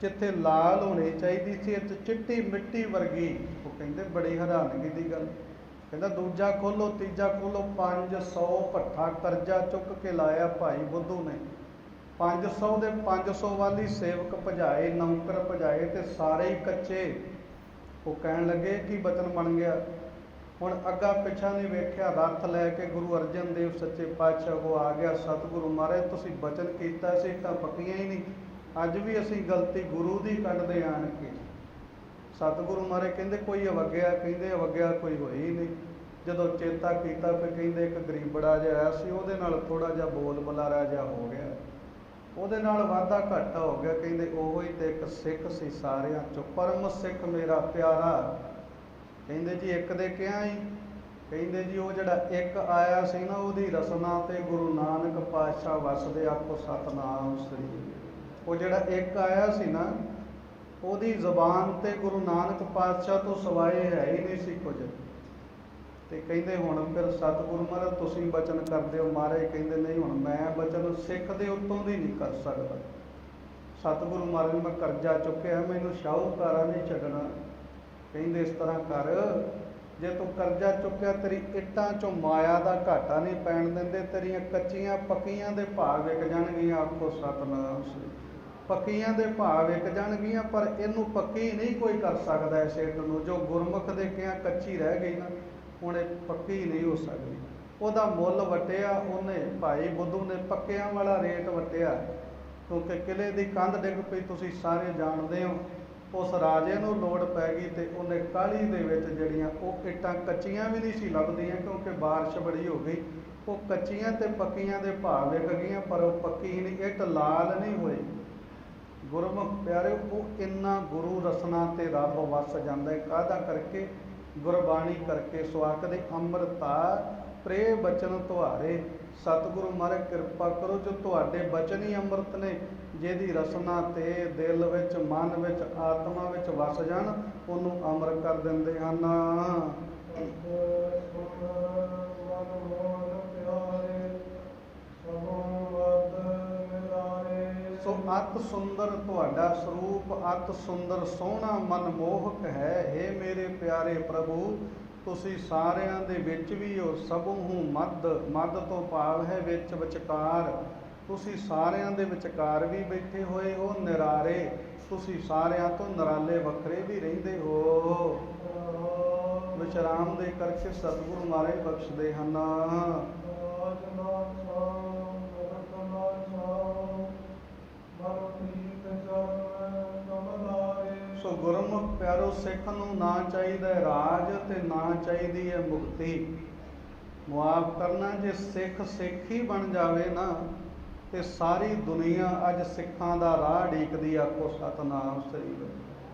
ਜਿੱਥੇ ਲਾਲ ਹੋਣੀ ਚਾਹੀਦੀ ਸੀ ਇੱਥੇ ਚਿੱਟੀ ਮਿੱਟੀ ਵਰਗੀ। ਉਹ ਕਹਿੰਦੇ, ਬੜੀ ਹੈਰਾਨਗੀ ਦੀ ਗੱਲ। ਕਹਿੰਦਾ, ਦੂਜਾ ਖੋਲੋ, ਤੀਜਾ ਖੋਲੋ। 500 ਭੱਠਾ ਕਰਜ਼ਾ ਚੁੱਕ ਕੇ ਲਾਇਆ ਭਾਈ ਬੁੱਧੂ ਨੇ। 500 ਦੇ 500 ਵਾਲੀ ਸੇਵਕ ਭਜਾਏ, ਨੌਕਰ ਭਜਾਏ ਤੇ ਸਾਰੇ ਹੀ ਕੱਚੇ। ਉਹ ਕਹਿਣ ਲੱਗੇ, ਕੀ ਬਚਨ ਬਣ ਗਿਆ? ਹੁਣ ਅੱਗਾ ਪਿੱਛਾ ਨਹੀਂ ਵੇਖਿਆ, ਰੱਥ ਲੈ ਕੇ ਗੁਰੂ ਅਰਜਨ ਦੇਵ ਸੱਚੇ ਪਾਤਸ਼ਾਹ ਕੋ ਆ ਗਿਆ, ਸਤਿਗੁਰੂ ਮਹਾਰਾਜ, ਤੁਸੀਂ ਬਚਨ ਕੀਤਾ ਸੀ, ਤਾਂ ਪੱਕੀਆਂ ਹੀ ਨਹੀਂ। ਅੱਜ ਵੀ ਅਸੀਂ ਗਲਤੀ ਗੁਰੂ ਦੀ ਕੱਢਦੇ ਆਣ ਕੇ। ਸਤਿਗੁਰੂ ਮਹਾਰਾਜ ਕਹਿੰਦੇ, ਕੋਈ ਅਵਗਿਆ, ਕਹਿੰਦੇ ਅਵਗਿਆ ਕੋਈ ਹੋਈ ਹੀ ਨਹੀਂ। ਜਦੋਂ ਚੇਤਾ ਕੀਤਾ, ਫਿਰ ਕਹਿੰਦੇ ਇੱਕ ਗਰੀਬੜਾ ਜਿਹਾ ਆਇਆ ਸੀ, ਉਹਦੇ ਨਾਲ ਥੋੜਾ ਜਿਹਾ ਬੋਲ ਬੁਲਾਰਾ ਜਿਹਾ ਹੋ ਗਿਆ। ਉਹਦੇ ਨਾਲ ਵਾਧਾ ਘਾਟਾ ਹੋ ਗਿਆ, ਕਹਿੰਦੇ ਉਹੋ ਹੀ ਤੇ ਇੱਕ ਸਿੱਖ ਸੀ ਸਾਰਿਆਂ ਚੋਂ, ਪਰਮ ਸਿੱਖ ਮੇਰਾ ਪਿਆਰਾ। ਕਹਿੰਦੇ ਜੀ ਇੱਕ ਦੇ ਕਿਹਾ ਹੀ ਕਹਿੰਦੇ ਜੀ ਉਹ ਜਿਹੜਾ ਇੱਕ ਆਇਆ ਸੀ ਨਾ, ਉਹਦੀ ਰਸਨਾ ਤੇ ਗੁਰੂ ਨਾਨਕ ਪਾਤਸ਼ਾਹ ਵਸਦੇ ਆਖੋ ਸਤਨਾਮ ਸ੍ਰੀ। ਉਹ ਜਿਹੜਾ ਇੱਕ ਆਇਆ ਸੀ ਨਾ, ਉਹਦੀ ਜ਼ਬਾਨ ਤੇ ਗੁਰੂ ਨਾਨਕ ਪਾਤਸ਼ਾਹ ਤੋਂ ਸਵਾਏ ਹੈ ਹੀ ਨਹੀਂ ਸੀ ਕੁਝ। ਤੇ ਕਹਿੰਦੇ ਹੁਣ ਫਿਰ ਸਤਿਗੁਰੂ ਮਹਾਰਾਜ, ਤੁਸੀਂ ਬਚਨ ਕਰਦੇ ਹੋ। ਮਹਾਰਾਜ ਕਹਿੰਦੇ, ਨਹੀਂ, ਹੁਣ ਮੈਂ ਬਚਨ ਸਿੱਖ ਦੇ ਉੱਤੋਂ ਦੀ ਨਹੀਂ ਕਰ ਸਕਦਾ। ਸਤਿਗੁਰੂ ਮਹਾਰਾਜ ਮੈਂ ਕਰਜ਼ਾ ਚੁੱਕਿਆ, ਮੈਨੂੰ ਸ਼ਾਹੂਕਾਰਾ ਨਹੀਂ ਛੱਡਣਾ। ਕਹਿੰਦੇ ਇਸ ਤਰ੍ਹਾਂ ਕਰ, ਜੇ ਤੂੰ ਕਰਜ਼ਾ ਚੁੱਕਿਆ, ਤੇਰੀ ਇੱਟਾਂ ਚੋਂ ਮਾਇਆ ਦਾ ਘਾਟਾ ਨਹੀਂ ਪੈਣ ਦਿੰਦੇ, ਤੇਰੀਆਂ ਕੱਚੀਆਂ ਪੱਕੀਆਂ ਦੇ ਭਾਅ ਵਿਕ ਜਾਣਗੀਆਂ, ਆਖੋ ਸਤਨਾਮ ਸ੍ਰੀ। ਪੱਕੀਆਂ ਦੇ ਭਾਅ ਵਿਕ ਜਾਣਗੀਆਂ, ਪਰ ਇਹਨੂੰ ਪੱਕੀ ਨਹੀਂ ਕੋਈ ਕਰ ਸਕਦਾ ਇਸ ਇੱਟ ਨੂੰ। ਜੋ ਗੁਰਮੁਖ ਦੇ ਕਿਹਾ ਕੱਚੀ ਰਹਿ ਗਈ ਨਾ। ਹੁਣ ਇਹ ਪੱਕੀ ਨਹੀਂ ਹੋ ਸਕਦੀ। ਉਹਦਾ ਮੁੱਲ ਵਟਿਆ, ਉਹਨੇ ਭਾਈ ਬੁੱਧੂ ਨੇ ਪੱਕਿਆਂ ਵਾਲਾ ਰੇਟ ਵਟਿਆ। ਕਿਉਂਕਿ ਕਿਲੇ ਦੀ ਕੰਧ ਡਿੱਗ ਪਈ, ਤੁਸੀਂ ਸਾਰੇ ਜਾਣਦੇ ਹੋ। ਉਸ ਰਾਜੇ ਨੂੰ ਲੋੜ ਪੈ ਗਈ ਤੇ ਉਹਨੇ ਕਾਲੀ ਦੇ ਵਿੱਚ ਜਿਹੜੀਆਂ ਉਹ ਇੱਟਾਂ ਕੱਚੀਆਂ ਵੀ ਨਹੀਂ ਸੀ ਲੱਭਦੀਆਂ, ਕਿਉਂਕਿ ਬਾਰਿਸ਼ ਬੜੀ ਹੋ ਗਈ। ਉਹ ਕੱਚੀਆਂ ਤੇ ਪੱਕੀਆਂ ਦੇ ਭਾਅ ਵਿਕ ਗਈਆਂ, ਪਰ ਉਹ ਪੱਕੀ ਨਹੀਂ, ਇੱਟ ਲਾਲ ਨਹੀਂ ਹੋਈ ਗੁਰਮੁਖ ਪਿਆਰੇ ਉਹ ਇੰਨਾ ਗੁਰੂ ਰਸਨਾ ਤੇ ਰੱਬ ਵਸ ਜਾਂਦਾ ਹੈ, ਕਾਹਦਾ ਕਰਕੇ? ਗੁਰਬਾਣੀ ਕਰਕੇ ਸਵਾਕ ਦੇ ਅੰਮ੍ਰਿਤਾ ਪ੍ਰੇ ਬਚਨ ਤੁਹਾਰੇ। ਸਤਿਗੁਰੂ ਮਹਾਰਾਜ ਕਿਰਪਾ ਕਰੋ ਜੋ ਤੁਹਾਡੇ ਬਚਨ ਹੀ ਅੰਮ੍ਰਿਤ ਨੇ, ਜਿਹਦੀ ਰਸਨਾ ਤੇ ਦਿਲ ਵਿੱਚ, ਮਨ ਵਿੱਚ, ਆਤਮਾ ਵਿੱਚ ਵਸ ਜਾਣ, ਉਹਨੂੰ ਅਮਰ ਕਰ ਦਿੰਦੇ ਹਨ। ਅਤ ਸੁੰਦਰ ਤੁਹਾਡਾ ਸਰੂਪ, ਅਤ ਸੁੰਦਰ ਸੋਹਣਾ ਮਨਮੋਹਕ ਹੈ। ਏ ਮੇਰੇ ਪਿਆਰੇ ਪ੍ਰਭੂ, ਤੁਸੀਂ ਸਾਰਿਆਂ ਦੇ ਵਿੱਚ ਵੀ ਹੋ ਸਭੂ ਮੱਧ ਮੱਧ ਤੋਂ ਭਾਵ ਹੈ ਵਿੱਚ ਵਿਚਕਾਰ। ਤੁਸੀਂ ਸਾਰਿਆਂ ਦੇ ਵਿਚਕਾਰ ਵੀ ਬੈਠੇ ਹੋਏ ਹੋ, ਨਿਰਾਰੇ। ਤੁਸੀਂ ਸਾਰਿਆਂ ਤੋਂ ਨਿਰਾਲੇ ਵੱਖਰੇ ਵੀ ਰਹਿੰਦੇ ਹੋ। ਵਿਚਰਾਮ ਦੇ ਕਰਕੇ ਸਤਿਗੁਰੂ ਮਾਰੇ ਬਖਸ਼ਦੇ ਹਨ। ਗੁਰਮੁਖ ਪਿਆਰੋ, ਸਿੱਖ ਨੂੰ ਨਾ ਚਾਹੀਦਾ ਰਾਜ ਤੇ ਨਾ ਚਾਹੀਦੀ ਹੈ ਮੁਕਤੀ। ਮੁਆਫ ਕਰਨਾ ਜੇ ਸਿੱਖ ਸਿੱਖ ਹੀ ਬਣ ਜਾਵੇ ਨਾ, ਤੇ ਸਾਰੀ ਦੁਨੀਆ ਅੱਜ ਸਿੱਖਾਂ ਦਾ ਰਾਹ ਢੀਕਦੀ ਆਖੋ ਸਤਨਾਮ ਸ੍ਰੀ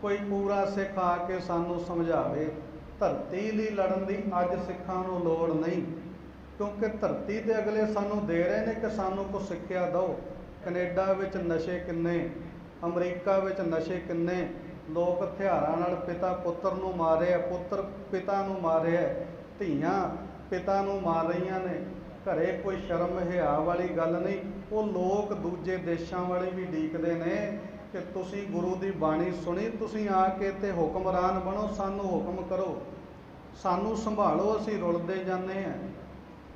ਕੋਈ ਪੂਰਾ ਸਿੱਖ ਆ ਕੇ ਸਾਨੂੰ ਸਮਝਾਵੇ, ਧਰਤੀ ਲਈ ਲੜਨ ਦੀ ਅੱਜ ਸਿੱਖਾਂ ਨੂੰ ਲੋੜ ਨਹੀਂ। ਕਿਉਂਕਿ ਧਰਤੀ ਤੇ ਅਗਲੇ ਸਾਨੂੰ ਦੇ ਰਹੇ ਨੇ ਕਿ ਸਾਨੂੰ ਕੁਝ ਸਿੱਖਿਆ ਦਿਓ। ਕੈਨੇਡਾ ਵਿੱਚ ਨਸ਼ੇ ਕਿੰਨੇ, ਅਮਰੀਕਾ ਵਿੱਚ ਨਸ਼ੇ ਕਿੰਨੇ ਲੋਕ ਹਥਿਆਰਾਂ ਨਾਲ ਪਿਤਾ ਪੁੱਤਰ ਨੂੰ ਮਾਰਿਆ ਪੁੱਤਰ ਪਿਤਾ ਨੂੰ ਮਾਰਿਆ ਧੀਆਂ ਪਿਤਾ ਨੂੰ ਮਾਰ ਰਹੀਆਂ ਨੇ। ਘਰੇ ਕੋਈ ਸ਼ਰਮ ਹਿਆ ਵਾਲੀ ਗੱਲ ਨਹੀਂ। ਉਹ ਲੋਕ ਦੂਜੇ ਦੇਸ਼ਾਂ ਵਾਲੇ ਵੀ ਡੀਕਦੇ ਨੇ ਕਿ ਤੁਸੀਂ ਗੁਰੂ ਦੀ ਬਾਣੀ ਸੁਣੀ, ਤੁਸੀਂ ਆ ਕੇ ਤੇ ਹੁਕਮਰਾਨ ਬਣੋ, ਸਾਨੂੰ ਹੁਕਮ ਕਰੋ। ਸਾਨੂੰ ਸੰਭਾਲੋ, ਅਸੀਂ ਰੁਲਦੇ ਜਾਂਦੇ ਆ